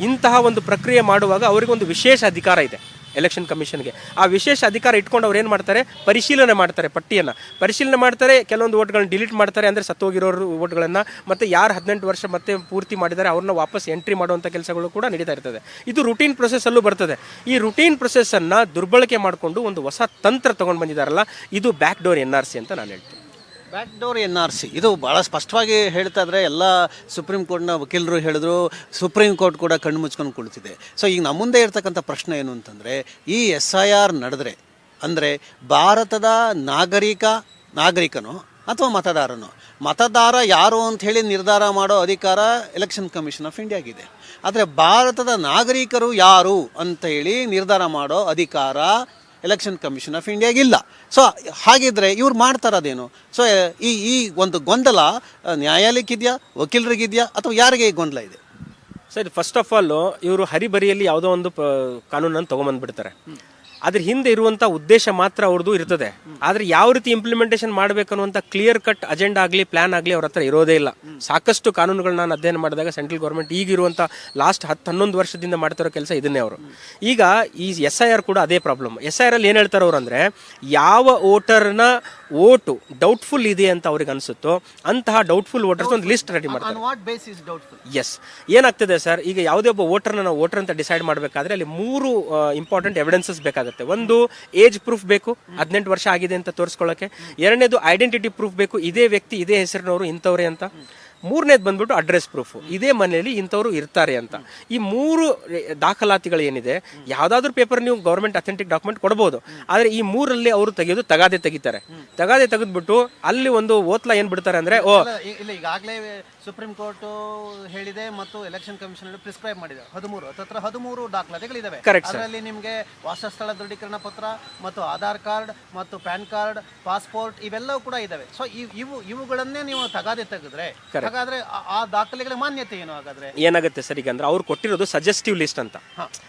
Speaker 2: ಇಂತಹ ಒಂದು ಪ್ರಕ್ರಿಯೆ ಮಾಡುವಾಗ ಅವರಿಗೆ ಒಂದು ವಿಶೇಷ ಅಧಿಕಾರ ಇದೆ. ಎಲೆಕ್ಷನ್ ಕಮಿಷನ್ಗೆ ಆ ವಿಶೇಷ ಅಧಿಕಾರ ಇಟ್ಕೊಂಡು ಅವ್ರು ಏನು ಮಾಡ್ತಾರೆ? ಪರಿಶೀಲನೆ ಮಾಡ್ತಾರೆ ಪಟ್ಟಿಯನ್ನು. ಪರಿಶೀಲನೆ ಮಾಡ್ತಾರೆ, ಕೆಲವೊಂದು ವೋಟ್ಗಳನ್ನ ಡಿಲೀಟ್ ಮಾಡ್ತಾರೆ ಅಂದರೆ ಸತ್ತೋಗಿರೋರು ವೋಟ್ಗಳನ್ನು, ಮತ್ತು ಯಾರು ಹದಿನೆಂಟು ವರ್ಷ ಮತ್ತೆ ಪೂರ್ತಿ ಮಾಡಿದ್ದಾರೆ ಅವ್ರನ್ನ ವಾಪಸ್ ಎಂಟ್ರಿ ಮಾಡುವಂಥ ಕೆಲಸಗಳು ಕೂಡ ನಡೀತಾ ಇರ್ತದೆ. ಇದು ರುಟೀನ್ ಪ್ರೊಸೆಸ್ಸಲ್ಲೂ ಬರ್ತದೆ. ಈ ರುಟೀನ್ ಪ್ರೊಸೆಸ್ಸನ್ನು ದುರ್ಬಳಕೆ ಮಾಡಿಕೊಂಡು ಒಂದು ಹೊಸ ತಂತ್ರ ತೊಗೊಂಡು ಬಂದಿದ್ದಾರಲ್ಲ ಇದು back door N R C ಅಂತ ನಾನು ಹೇಳ್ತೀನಿ.
Speaker 1: Back door N R C ಇದು ಭಾಳ ಸ್ಪಷ್ಟವಾಗಿ ಹೇಳ್ತಾ ಇದ್ರೆ ಎಲ್ಲ ಸುಪ್ರೀಂ ಕೋರ್ಟ್ನ ವಕೀಲರು ಹೇಳಿದ್ರು ಸುಪ್ರೀಂ ಕೋರ್ಟ್ ಕೂಡ ಕಣ್ಣು ಮುಚ್ಕೊಂಡು ಕುಳಿತಿದೆ. ಸೊ ಈಗ ನಮ್ಮ ಮುಂದೆ ಇರ್ತಕ್ಕಂಥ ಪ್ರಶ್ನೆ ಏನು ಅಂತಂದರೆ, ಈ ಎಸ್ ಐ ಆರ್ ನಡೆದ್ರೆ, ಅಂದರೆ ಭಾರತದ ನಾಗರಿಕ, ನಾಗರಿಕನು ಅಥವಾ ಮತದಾರನು, ಮತದಾರ ಯಾರು ಅಂತ ಹೇಳಿ ನಿರ್ಧಾರ ಮಾಡೋ ಅಧಿಕಾರ ಎಲೆಕ್ಷನ್ ಕಮಿಷನ್ ಆಫ್ ಇಂಡಿಯಾಗಿದೆ ಆದರೆ ಭಾರತದ ನಾಗರಿಕರು ಯಾರು ಅಂತ ಹೇಳಿ ನಿರ್ಧಾರ ಮಾಡೋ ಅಧಿಕಾರ ಎಲೆಕ್ಷನ್ ಕಮಿಷನ್ ಆಫ್ ಇಂಡಿಯಾಗೆ ಇಲ್ಲ ಸೊ ಹಾಗಿದ್ರೆ ಇವ್ರು ಮಾಡ್ತಾರದೇನು? ಸೊ ಈ ಈ ಒಂದು ಗೊಂದಲ ನ್ಯಾಯಾಲಯಕ್ಕಿದೆಯಾ ವಕೀಲರಿಗಿದೆಯಾ ಅಥವಾ ಯಾರಿಗೆ ಈ ಗೊಂದಲ ಇದೆ?
Speaker 2: ಸರ್ ಫಸ್ಟ್ ಆಫ್ ಆಲ್ ಇವರು ಹರಿಬರಿಯಲ್ಲಿ ಯಾವುದೋ ಒಂದು ಕಾನೂನನ್ನು ತಗೊಂಬಂದ್ಬಿಡ್ತಾರೆ ಅದ್ರ ಹಿಂದೆ ಇರುವಂತ ಉದ್ದೇಶ ಮಾತ್ರ ಅವ್ರದ್ದು ಇರ್ತದೆ. ಆದ್ರೆ ಯಾವ ರೀತಿ ಇಂಪ್ಲಿಮೆಂಟೇಷನ್ ಮಾಡ್ಬೇಕನ್ನುವಂತ ಕ್ಲಿಯರ್ ಕಟ್ ಅಜೆಂಡಾ ಆಗಲಿ ಪ್ಲಾನ್ ಆಗಲಿ ಅವ್ರ ಹತ್ರ ಇರೋದೇ ಇಲ್ಲ. ಸಾಕಷ್ಟು ಕಾನೂನುಗಳನ್ನ ನಾನು ಅಧ್ಯಯನ ಮಾಡಿದಾಗ ಸೆಂಟ್ರಲ್ ಗೌರ್ಮೆಂಟ್ ಈಗಿರುವಂತ ಲಾಸ್ಟ್ ಹತ್ತು ಹನ್ನೊಂದು ವರ್ಷದಿಂದ ಮಾಡ್ತಿರೋ ಕೆಲಸ ಇದನ್ನೇ ಅವರು. ಈಗ ಈ ಎಸ್ ಐ ಆರ್ ಕೂಡ ಅದೇ ಪ್ರಾಬ್ಲಮ್ ಎಸ್ ಐ ಆರ್ ಅಲ್ಲಿ ಏನ್ ಹೇಳ್ತಾರೆ ಅವ್ರು ಅಂದ್ರೆ, ಯಾವ ವೋಟರ್ನ ಓಟು ಡೌಟ್ಫುಲ್ ಇದೆ ಅಂತ ಅವ್ರಿಗೆ ಅನ್ಸುತ್ತೋ ಅಂತಹ ಡೌಟ್ಫುಲ್ ವೋಟರ್ಸ್ ಒಂದು ಲಿಸ್ಟ್ ರೆಡಿ ಮಾಡ್ತಾರೆ. ಎಸ್ ಏನಾಗ್ತದೆ ಸರ್ ಈಗ ಯಾವುದೇ ಒಬ್ಬ ವೋಟರ್ನ ನಾವು ವೋಟರ್ ಅಂತ ಡಿಸೈಡ್ ಮಾಡಬೇಕಾದ್ರೆ ಅಲ್ಲಿ ಮೂರು ಇಂಪಾರ್ಟೆಂಟ್ ಎವಿಡೆನ್ಸಸ್ ಬೇಕಾಗುತ್ತೆ. ಒಂದು ಏಜ್ ಪ್ರೂಫ್ ಬೇಕು ಹದಿನೆಂಟು ವರ್ಷ ಆಗಿದೆ ಅಂತ ತೋರಿಸ್ಕೊಳ್ಳೋಕೆ. ಎರಡನೇದು ಐಡೆಂಟಿಟಿ ಪ್ರೂಫ್ ಬೇಕು ಇದೇ ವ್ಯಕ್ತಿ ಇದೇ ಹೆಸರಿನವರು ಇಂಥವ್ರೆ ಅಂತ. ಮೂರನೇದು ಬಂದ್ಬಿಟ್ಟು ಅಡ್ರೆಸ್ ಪ್ರೂಫ್ ಇದೇ ಮನೆಯಲ್ಲಿ ಇಂಥವ್ರು ಇರ್ತಾರೆ ಅಂತ. ಈ ಮೂರು ದಾಖಲಾತಿಗಳು ಏನಿದೆ, ಯಾವ್ದಾದ್ರು ಪೇಪರ್ ನೀವು ಗೌರ್ಮೆಂಟ್ ಅಥೆಂಟಿಕ್ ಡಾಕ್ಯುಮೆಂಟ್ ಕೊಡಬಹುದು ಆದ್ರೆ ಈ ಮೂರಲ್ಲಿ ಅವರು ತೆಗೆಯೋದು ತಗಾದೆ ತೆಗಿತಾರೆ. ತಗಾದೆ ತೆಗೆದ್ಬಿಟ್ಟು ಅಲ್ಲಿ ಒಂದು ಓತ್ಲ ಏನ್ ಬಿಡ್ತಾರೆ ಅಂದ್ರೆ, ಓ
Speaker 3: ಈಗಾಗಲೇ ಸುಪ್ರೀಂ ಕೋರ್ಟ್ ಹೇಳಿದೆ ಮತ್ತು ಎಲೆಕ್ಷನ್ ಕಮಿಷನ್ ಪ್ರಿಸ್ಕ್ರೈಬ್ ಮಾಡಿದೆ. ಹದಿಮೂರು ತತ್ರ ಹದಿಮೂರು
Speaker 2: Correct,
Speaker 3: ಅದರಲ್ಲಿ ನಿಮಗೆ ವಾಸಸ್ಥಳ ದೃಢೀಕರಣ ಪತ್ರ ಮತ್ತು ಆಧಾರ್ ಕಾರ್ಡ್ ಮತ್ತು ಪ್ಯಾನ್ ಕಾರ್ಡ್ ಪಾಸ್ಪೋರ್ಟ್ ಇವೆಲ್ಲವೂ ಕೂಡ ಇದಾವೆ. ಸೊ ಇವು ಇವುಗಳನ್ನೇ ನೀವು ತಗಾದೆ ತೆಗೆದ್ರೆ ಹಾಗಾದ್ರೆ ಆ- ದಾಖಲೆಗಳ ಮಾನ್ಯತೆ ಏನು ಹಾಗಾದ್ರೆ?
Speaker 2: ಏನಾಗುತ್ತೆ ಸರಿ ಈಗ ಅಂದ್ರೆ ಅವ್ರು ಕೊಟ್ಟಿರೋದು ಸಜೆಸ್ಟಿವ್ ಲಿಸ್ಟ್ ಅಂತ.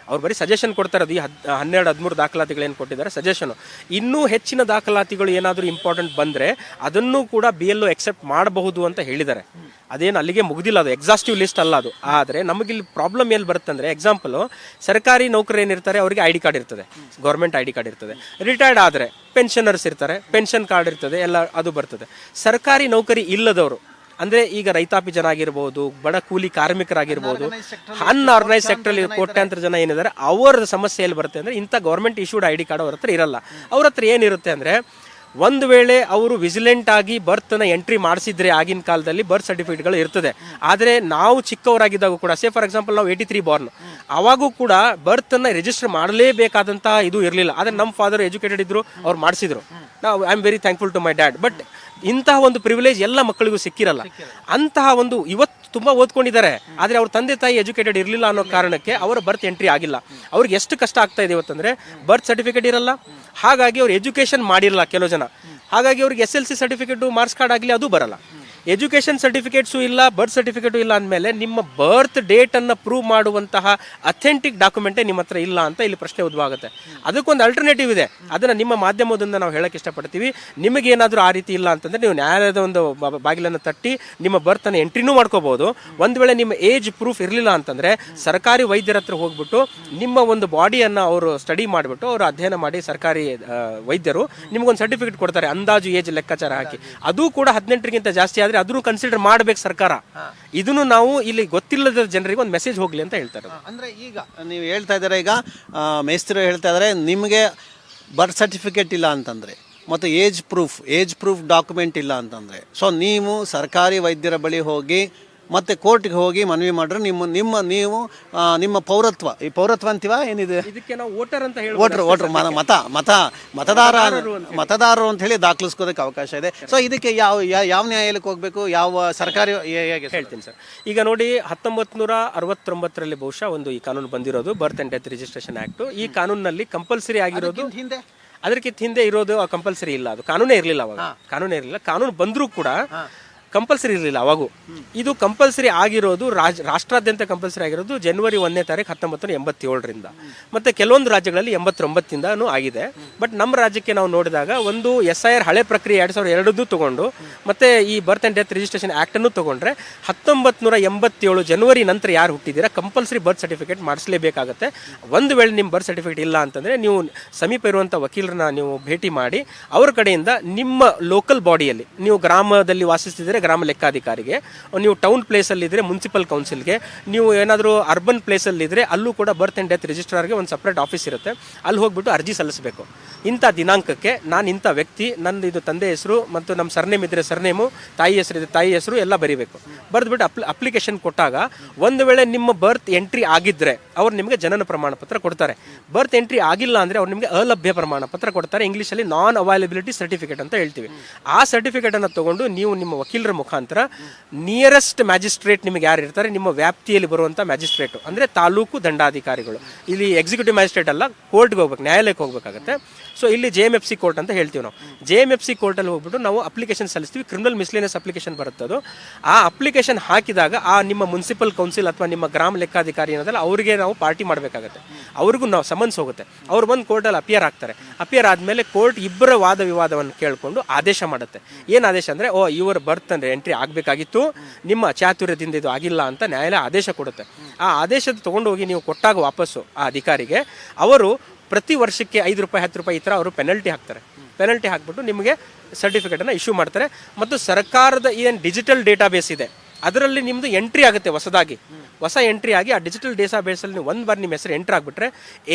Speaker 2: ಅವ್ರು ಬರೀ ಸಜೆಷನ್ ಕೊಡ್ತಾ ಇರೋದು ಈ ಹನ್ನೆರಡು ಹದಿಮೂರು ದಾಖಲಾತಿಗಳು ಏನು ಕೊಟ್ಟಿದ್ದಾರೆ? ಸಜೆಷನ್ ಇನ್ನೂ ಹೆಚ್ಚಿನ ದಾಖಲಾತಿಗಳು ಏನಾದರೂ ಇಂಪಾರ್ಟೆಂಟ್ ಬಂದ್ರೆ ಅದನ್ನು ಕೂಡ ಬಿ ಎಲ್ ಎಕ್ಸೆಪ್ಟ್ ಮಾಡಬಹುದು ಅಂತ ಹೇಳಿದ್ದಾರೆ. ಅದೇನು ಅಲ್ಲಿಗೆ ಮುಗ್ದಿಲ್ಲ ಅದು ಎಕ್ಸಾಸ್ಟಿವ್ ಲಿಸ್ಟ್ ಅಲ್ಲ ಅದು. ಆದರೆ ನಮಗಿಲ್ಲಿ ಪ್ರಾಬ್ಲಮ್ ಎಲ್ಲಿ ಬರುತ್ತೆ ಅಂದರೆ ಎಕ್ಸಾಂಪಲ್ ಸರ್ಕಾರಿ ನೌಕರಿ ಏನಿರ್ತಾರೆ ಅವರಿಗೆ ಐ ಡಿ ಕಾರ್ಡ್ ಇರ್ತದೆ. ಗೌರ್ಮೆಂಟ್ ಐ ಡಿ ಕಾರ್ಡ್ ಇರ್ತದೆ. ರಿಟೈರ್ಡ್ ಆದರೆ ಪೆನ್ಷನರ್ಸ್ ಇರ್ತಾರೆ ಪೆನ್ಷನ್ ಕಾರ್ಡ್ ಇರ್ತದೆ ಎಲ್ಲ ಅದು ಬರ್ತದೆ. ಸರ್ಕಾರಿ ನೌಕರಿ ಇಲ್ಲದವರು ಅಂದರೆ ಈಗ ರೈತಾಪಿ ಜನ ಆಗಿರ್ಬೋದು ಬಡ ಕೂಲಿ ಕಾರ್ಮಿಕರಾಗಿರ್ಬೋದು ಅನ್ಆರ್ಗನೈಸ್ ಸೆಕ್ಟರ್ ಕೋಟ್ಯಾಂತರ ಜನ ಏನಿದ್ದಾರೆ ಅವರ ಸಮಸ್ಯೆ ಎಲ್ಲಿ ಬರುತ್ತೆ ಅಂದರೆ ಇಂಥ government issued I D card ಅವ್ರ ಹತ್ರ ಇರಲ್ಲ. ಅವ್ರ ಹತ್ರ ಏನಿರುತ್ತೆ ಅಂದ್ರೆ ಒಂದು ವೇಳೆ ಅವರು ವಿಜಿಲೆಂಟ್ ಆಗಿ ಬರ್ತ್ನ ಎಂಟ್ರಿ ಮಾಡಿಸಿದ್ರೆ ಆಗಿನ ಕಾಲದಲ್ಲಿ ಬರ್ತ್ ಸರ್ಟಿಫಿಕೇಟ್ಗಳು ಇರ್ತದೆ. ಆದ್ರೆ ನಾವು ಚಿಕ್ಕವರಾಗಿದ್ದಾಗ ಕೂಡ ಸೇ ಫಾರ್ ಎಕ್ಸಾಂಪಲ್ ನಾವು ಏಯ್ಟಿ ತ್ರೀ ಬಾರ್ನ್ ಅವಾಗೂ ಕೂಡ ಬರ್ತ್ನ ರಿಜಿಸ್ಟರ್ ಮಾಡಲೇಬೇಕಾದಂತಹ ಇದು ಇರಲಿಲ್ಲ. ಆದ್ರೆ ನಮ್ಮ ಫಾದರ್ ಎಜುಕೇಟೆಡ್ ಇದ್ರು, ಅವ್ರು ಮಾಡಿಸಿದ್ರು. ನಾವು I am very thankful to my dad but ಇಂತಹ ಒಂದು ಪ್ರಿವಿಲೇಜ್ ಎಲ್ಲ ಮಕ್ಕಳಿಗೂ ಸಿಕ್ಕಿರಲ್ಲ. ಅಂತಹ ಒಂದು ಇವತ್ತು ತುಂಬಾ ಓದ್ಕೊಂಡಿದ್ದಾರೆ. ಆದ್ರೆ ಅವ್ರ ತಂದೆ ತಾಯಿ ಎಜುಕೇಟೆಡ್ ಇರಲಿಲ್ಲ ಅನ್ನೋ ಕಾರಣಕ್ಕೆ ಅವರ ಬರ್ತ್ ಎಂಟ್ರಿ ಆಗಿಲ್ಲ. ಅವ್ರಿಗೆ ಎಷ್ಟು ಕಷ್ಟ ಆಗ್ತಾ ಇದೆ ಇವತ್ತಂದ್ರೆ ಬರ್ತ್ ಸರ್ಟಿಫಿಕೇಟ್ ಇರಲ್ಲ. ಹಾಗಾಗಿ ಅವ್ರು ಎಜುಕೇಶನ್ ಮಾಡಿರಲ್ಲ ಕೆಲವು ಜನ. ಹಾಗಾಗಿ ಅವ್ರಿಗೆ S L C certificate marks card ಆಗಲಿ ಅದು ಬರಲ್ಲ. ಎಜುಕೇಶನ್ ಸರ್ಟಿಫಿಕೇಟ್ಸು ಇಲ್ಲ ಬರ್ತ್ ಸರ್ಟಿಫಿಕೇಟು ಇಲ್ಲ ಅಂದಮೇಲೆ ನಿಮ್ಮ ಬರ್ತ್ ಡೇಟನ್ನು ಪ್ರೂವ್ ಮಾಡುವಂತಹ ಅಥೆಂಟಿಕ್ ಡಾಕ್ಯುಮೆಂಟೇ ನಿಮ್ಮ ಹತ್ರ ಇಲ್ಲ ಅಂತ ಇಲ್ಲಿ ಪ್ರಶ್ನೆ ಉದ್ಭವ ಆಗುತ್ತೆ ಅದಕ್ಕೊಂದು ಅಲ್ಟರ್ನೇಟಿವ್ ಇದೆ. ಅದನ್ನು ನಿಮ್ಮ ಮಾಧ್ಯಮದಿಂದ ನಾವು ಹೇಳಕ್ಕೆ ಇಷ್ಟಪಡ್ತೀವಿ. ನಿಮಗೇನಾದರೂ ಆ ರೀತಿ ಇಲ್ಲ ಅಂತಂದರೆ ನೀವು ನ್ಯಾಯಾಲಯದ ಒಂದು ಬಾಗಿಲನ್ನು ತಟ್ಟಿ ನಿಮ್ಮ ಬರ್ತನ್ನು ಎಂಟ್ರಿನೂ ಮಾಡ್ಕೋಬಹುದು ಒಂದು ವೇಳೆ ನಿಮ್ಮ ಏಜ್ ಪ್ರೂಫ್ ಇರಲಿಲ್ಲ ಅಂತಂದರೆ ಸರ್ಕಾರಿ ವೈದ್ಯರ ಹತ್ರ ಹೋಗ್ಬಿಟ್ಟು ನಿಮ್ಮ ಒಂದು ಬಾಡಿಯನ್ನು ಅವರು ಸ್ಟಡಿ ಮಾಡಿಬಿಟ್ಟು ಅವರು ಅಧ್ಯಯನ ಮಾಡಿ ಸರ್ಕಾರಿ ವೈದ್ಯರು ನಿಮಗೊಂದು ಸರ್ಟಿಫಿಕೇಟ್ ಕೊಡ್ತಾರೆ. ಅಂದಾಜು ಏಜ್ ಲೆಕ್ಕಾಚಾರ ಹಾಕಿ. ಅದು ಕೂಡ ಹದಿನೆಂಟರಿಗಿಂತ ಜಾಸ್ತಿ ಆದ್ರೆ ಅದನ್ನು ಕನ್ಸಿಡರ್ ಮಾಡ್ಬೇಕು ಸರ್ಕಾರ. ಇದನ್ನು ನಾವು ಇಲ್ಲಿ ಗೊತ್ತಿಲ್ಲದ ಜನರಿಗೆ ಒಂದು ಮೆಸೇಜ್ ಹೋಗ್ಲಿ ಅಂತ ಹೇಳ್ತಾರೆ
Speaker 3: ಅಂದ್ರೆ ಈಗ
Speaker 1: ನೀವು ಹೇಳ್ತಾ ಇದ್ದಾರೆ ಈಗ ಮೇಸ್ತ್ರಿ ಹೇಳ್ತಾ ಇದ್ದಾರೆ ನಿಮಗೆ ಬರ್ತ್ ಸರ್ಟಿಫಿಕೇಟ್ ಇಲ್ಲ ಅಂತಂದ್ರೆ ಮತ್ತು age proof age proof document ಇಲ್ಲ ಅಂತಂದರೆ. ಸೊ ನೀವು ಸರ್ಕಾರಿ ವೈದ್ಯರ ಬಳಿ ಹೋಗಿ ಮತ್ತೆ ಕೋರ್ಟ್ಗೆ ಹೋಗಿ ಮನವಿ ಮಾಡ್ರೆ ನಿಮ್ಮ ನಿಮ್ಮ ನೀವು ಆ, ನಿಮ್ಮ ಪೌರತ್ವ. ಈ ಪೌರತ್ವ ಅಂತೀವ? ಏನಿದೆ?
Speaker 2: ಇದಕ್ಕೆ ನಾವು ವೋಟರ್ ಅಂತ ಹೇಳಿ
Speaker 1: ವೋಟ್ರ್ ವೋಟ್ರ್ ಮತ ಮತ ಮತದಾರ ಮತದಾರರು ಅಂತ ಹೇಳಿ. ದಾಖಲಿಸ್ಕೋದಕ್ಕೆ ಅವಕಾಶ ಇದೆ. ಸೊ ಇದಕ್ಕೆ ಯಾವ ಯಾ- ಯಾವ ನ್ಯಾಯಾಲಯಕ್ಕೆ ಹೋಗಬೇಕು? ಯಾವ ಸರ್ಕಾರಿ ಹೇ- ಹೇಗೆ ಸರ್?
Speaker 2: ಹೇಳ್ತೀನಿ ಸರ್. ಈಗ ನೋಡಿ ಹತ್ತೊಂಬತ್ತು ನೂರ ಅರವತ್ತೊಂಬತ್ತರಲ್ಲಿ ಬಹುಶಃ ಒಂದು ಈ ಕಾನೂನು ಬಂದಿರೋದು birth and death registration act ಈ ಕಾನೂನಿನಲ್ಲಿ ಕಂಪಲ್ಸರಿ ಆಗಿರೋದು
Speaker 3: ಹಿಂದೆ?
Speaker 2: ಅದಕ್ಕಿಂತ ಹಿಂದೆ ಇರೋದು ಕಂಪಲ್ಸರಿ ಇಲ್ಲ. ಅದು ಕಾನೂನೇ ಇರಲಿಲ್ಲ ಅವಾಗ. ಕಾನೂನೇ ಇರಲಿಲ್ಲ. ಕಾನೂನು ಬಂದರೂ ಕೂಡ ಕಂಪಲ್ಸರಿ ಇರಲಿಲ್ಲ, ಅವಾಗೂ. ಇದು ಕಂಪಲ್ಸರಿ ಆಗಿರೋದು ರಾಜ್, ರಾಷ್ಟ್ರಾದ್ಯಂತ ಕಂಪಲ್ಸರಿ ಆಗಿರೋದು ಜನವರಿ ಒಂದನೇ ತಾರೀಕು ಹತ್ತೊಂಬತ್ತು ಎಂಬತ್ತೇಳರಿಂದ. ಮತ್ತೆ ಕೆಲವೊಂದು ರಾಜ್ಯಗಳಲ್ಲಿ ಎಂಬತ್ತೊಂಬತ್ತಿಂದನೂ ಆಗಿದೆ. ಬಟ್ ನಮ್ಮ ರಾಜ್ಯಕ್ಕೆ ನಾವು ನೋಡಿದಾಗ ಒಂದು ಎಸ್ ಐ ಆರ್ ಹಳೆ ಪ್ರಕ್ರಿಯೆ ಎರಡು ಸಾವಿರದ ಎರಡದ್ದು ತಗೊಂಡು, ಮತ್ತೆ ಈ ಬರ್ತ್ ಅಂಡ್ ಡೆತ್ ರಿಜಿಸ್ಟ್ರೇಷನ್ ಆ್ಯಕ್ಟನ್ನು ತಗೊಂಡ್ರೆ ಹತ್ತೊಂಬತ್ತು ನೂರ ಎಂಬತ್ತೇಳು ಜನವರಿ ನಂತರ ಯಾರು ಹುಟ್ಟಿದ್ದೀರಾ, ಕಂಪಲ್ಸರಿ ಬರ್ತ್ ಸರ್ಟಿಫಿಕೇಟ್ ಮಾಡಿಸಲೇಬೇಕಾಗತ್ತೆ. ಒಂದು ವೇಳೆ ನಿಮ್ಮ ಬರ್ತ್ ಸರ್ಟಿಫಿಕೇಟ್ ಇಲ್ಲ ಅಂತಂದರೆ ನೀವು ಸಮೀಪ ಇರುವಂಥ ವಕೀಲರನ್ನ ನೀವು ಭೇಟಿ ಮಾಡಿ, ಅವ್ರ ಕಡೆಯಿಂದ ನಿಮ್ಮ ಲೋಕಲ್ ಬಾಡಿಯಲ್ಲಿ ನೀವು ಗ್ರಾಮದಲ್ಲಿ ವಾಸಿಸ್ತಿದ್ರೆ ಗ್ರಾಮ ಲೆಕ್ಕಾಧಿಕಾರಿಗೆ, ನೀವು ಟೌನ್ ಪ್ಲೇಸಲ್ಲಿದ್ದರೆ ಮುನ್ಸಿಪಲ್ ಕೌನ್ಸಿಲ್ಗೆ ನೀವು ಏನಾದರೂ ಅರ್ಬನ್ ಪ್ಲೇಸಲ್ಲಿದ್ದರೆ ಅಲ್ಲೂ ಕೂಡ ಬರ್ತ್ ಅಂಡ್ ಡೆತ್ ರಿಜಿಸ್ಟ್ರಾರ್ಗೆ ಒಂದು ಸಪ್ರೇಟ್ ಆಫೀಸ್ ಇರುತ್ತೆ. ಅಲ್ಲಿ ಹೋಗ್ಬಿಟ್ಟು ಅರ್ಜಿ ಸಲ್ಲಿಸಬೇಕು. ಇಂಥ ದಿನಾಂಕಕ್ಕೆ ನಾನು ಇಂಥ ವ್ಯಕ್ತಿ ನನ್ನ ಇದು ತಂದೆ ಹೆಸರು ಮತ್ತು ನಮ್ಮ ಸರ್ನೇಮ್ ಇದ್ರೆ ಸರ್ನೇಮು ತಾಯಿ ಹೆಸರು ಇದೆ ತಾಯಿ ಹೆಸರು ಎಲ್ಲ ಬರೀಬೇಕು. ಬರೆದ್ಬಿಟ್ಟು ಅಪ್ಲಿ ಅಪ್ಲಿಕೇಶನ್ ಕೊಟ್ಟಾಗ ಒಂದು ವೇಳೆ ನಿಮ್ಮ ಬರ್ತ್ ಎಂಟ್ರಿ ಆಗಿದ್ದರೆ ಅವ್ರು ನಿಮಗೆ ಜನನ ಪ್ರಮಾಣ ಪತ್ರ ಕೊಡ್ತಾರೆ. ಬರ್ತ್ ಎಂಟ್ರಿ ಆಗಿಲ್ಲ ಅಂದರೆ ಅವ್ರು ನಿಮಗೆ ಅಲಭ್ಯ ಪ್ರಮಾಣ ಪತ್ರ ಕೊಡ್ತಾರೆ. ಇಂಗ್ಲೀಷಲ್ಲಿ ನಾನ್ ಅವೈಲಬಿಲಿಟಿ ಸರ್ಟಿಫಿಕೇಟ್ ಅಂತ ಹೇಳ್ತೀವಿ. ಆ ಸರ್ಟಿಫಿಕೇಟನ್ನು ತಗೊಂಡು ನೀವು ನಿಮ್ಮ ವಕೀಲರ ಮುಖಾಂತರ ನಿಯರೆಸ್ಟ್ ಮ್ಯಾಜಿಸ್ಟ್ರೇಟ್ ನಿಮಗೆ ಯಾರು ಇರ್ತಾರೆ? ನಿಮ್ಮ ವ್ಯಾಪ್ತಿಯಲ್ಲಿ ಬರುವಂಥ ಮ್ಯಾಜಿಸ್ಟ್ರೇಟು ಅಂದರೆ ತಾಲೂಕು ದಂಡಾಧಿಕಾರಿಗಳು. ಇಲ್ಲಿ ಎಕ್ಸಿಕ್ಯೂಟಿವ್ ಮ್ಯಾಜಿಸ್ಟ್ರೇಟ್ ಅಲ್ಲ ಕೋರ್ಟ್ಗೆ ಹೋಗ್ಬೇಕು, ನ್ಯಾಯಾಲಯಕ್ಕೆ ಹೋಗ್ಬೇಕಾಗತ್ತೆ. ಸೊ ಇಲ್ಲಿ J M F C court ಅಂತ ಹೇಳ್ತೀವಿ ನಾವು. ಜೆ ಎಂ ಎಫ್ ಸಿ ಕೋರ್ಟಲ್ಲಿ ಹೋಗ್ಬಿಟ್ಟು ನಾವು ಅಪ್ಲಿಕೇಶನ್ ಸಲ್ಲಿಸ್ತೀವಿ. ಕ್ರಿಮಿನಲ್ ಮಿಸ್ಲೇನಿಯಸ್ ಅಪ್ಲಿಕೇಶನ್ ಬರುತ್ತೆ ಆ ಅಪ್ಲಿಕೇಶನ್ ಹಾಕಿದಾಗ ಆ ನಿಮ್ಮ ಮುನ್ಸಿಪಲ್ ಕೌನ್ಸಿಲ್ ಅಥವಾ ನಿಮ್ಮ ಗ್ರಾಮ ಲೆಕ್ಕಾಧಿಕಾರಿ ಏನದಲ್ಲ ಅವರಿಗೆ ನಾವು ಪಾರ್ಟಿ ಮಾಡಬೇಕಾಗುತ್ತೆ. ಅವ್ರಿಗೂ ನಾವು ಸಮನ್ಸ್ ಹೋಗುತ್ತೆ. ಅವ್ರು ಬಂದು ಕೋರ್ಟಲ್ಲಿ ಅಪಿಯರ್ ಆಗ್ತಾರೆ. ಅಪಿಯರ್ ಆದಮೇಲೆ ಕೋರ್ಟ್ ಇಬ್ಬರ ವಾದ ವಿವಾದವನ್ನು ಕೇಳಿಕೊಂಡು ಆದೇಶ ಮಾಡುತ್ತೆ. ಏನು ಆದೇಶ ಅಂದರೆ, ಓ, ಇವರು ಬರ್ತ್ ಅಂದರೆ ಎಂಟ್ರಿ ಆಗಬೇಕಾಗಿತ್ತು. ನಿಮ್ಮ ಚಾತುರ್ಯದಿಂದ ಇದು ಆಗಿಲ್ಲ ಅಂತ ನ್ಯಾಯಾಲಯ ಆದೇಶ ಕೊಡುತ್ತೆ. ಆ ಆದೇಶದ ತೊಗೊಂಡೋಗಿ ನೀವು ಕೊಟ್ಟಾಗ ವಾಪಸ್ಸು ಆ ಅಧಿಕಾರಿಗೆ. ಅವರು ಪ್ರತಿ ವರ್ಷಕ್ಕೆ ಐದು ರೂಪಾಯಿ ಹತ್ತು ರೂಪಾಯಿ ಈ ಥರ ಅವರು ಪೆನಲ್ಟಿ ಹಾಕ್ತಾರೆ. ಪೆನಲ್ಟಿ ಹಾಕ್ಬಿಟ್ಟು ನಿಮಗೆ ಸರ್ಟಿಫಿಕೇಟನ್ನು ಇಶ್ಯೂ ಮಾಡ್ತಾರೆ. ಮತ್ತು ಸರ್ಕಾರದ ಏನು ಡಿಜಿಟಲ್ ಡೇಟಾಬೇಸ್ ಇದೆ ಅದರಲ್ಲಿ ನಿಮ್ಮದು ಎಂಟ್ರಿ ಆಗುತ್ತೆ ಹೊಸದಾಗಿ. ಹೊಸ ಎಂಟ್ರಿ ಆಗಿ ಆ ಡಿಜಿಟಲ್ ಡೇಟಾ ಬೇಸಲ್ಲಿ ನೀವು ಒಂದು ಬಾರಿ ನಿಮ್ಮ ಹೆಸರು ಎಂಟ್ರ್ ಆಗಿಬಿಟ್ರೆ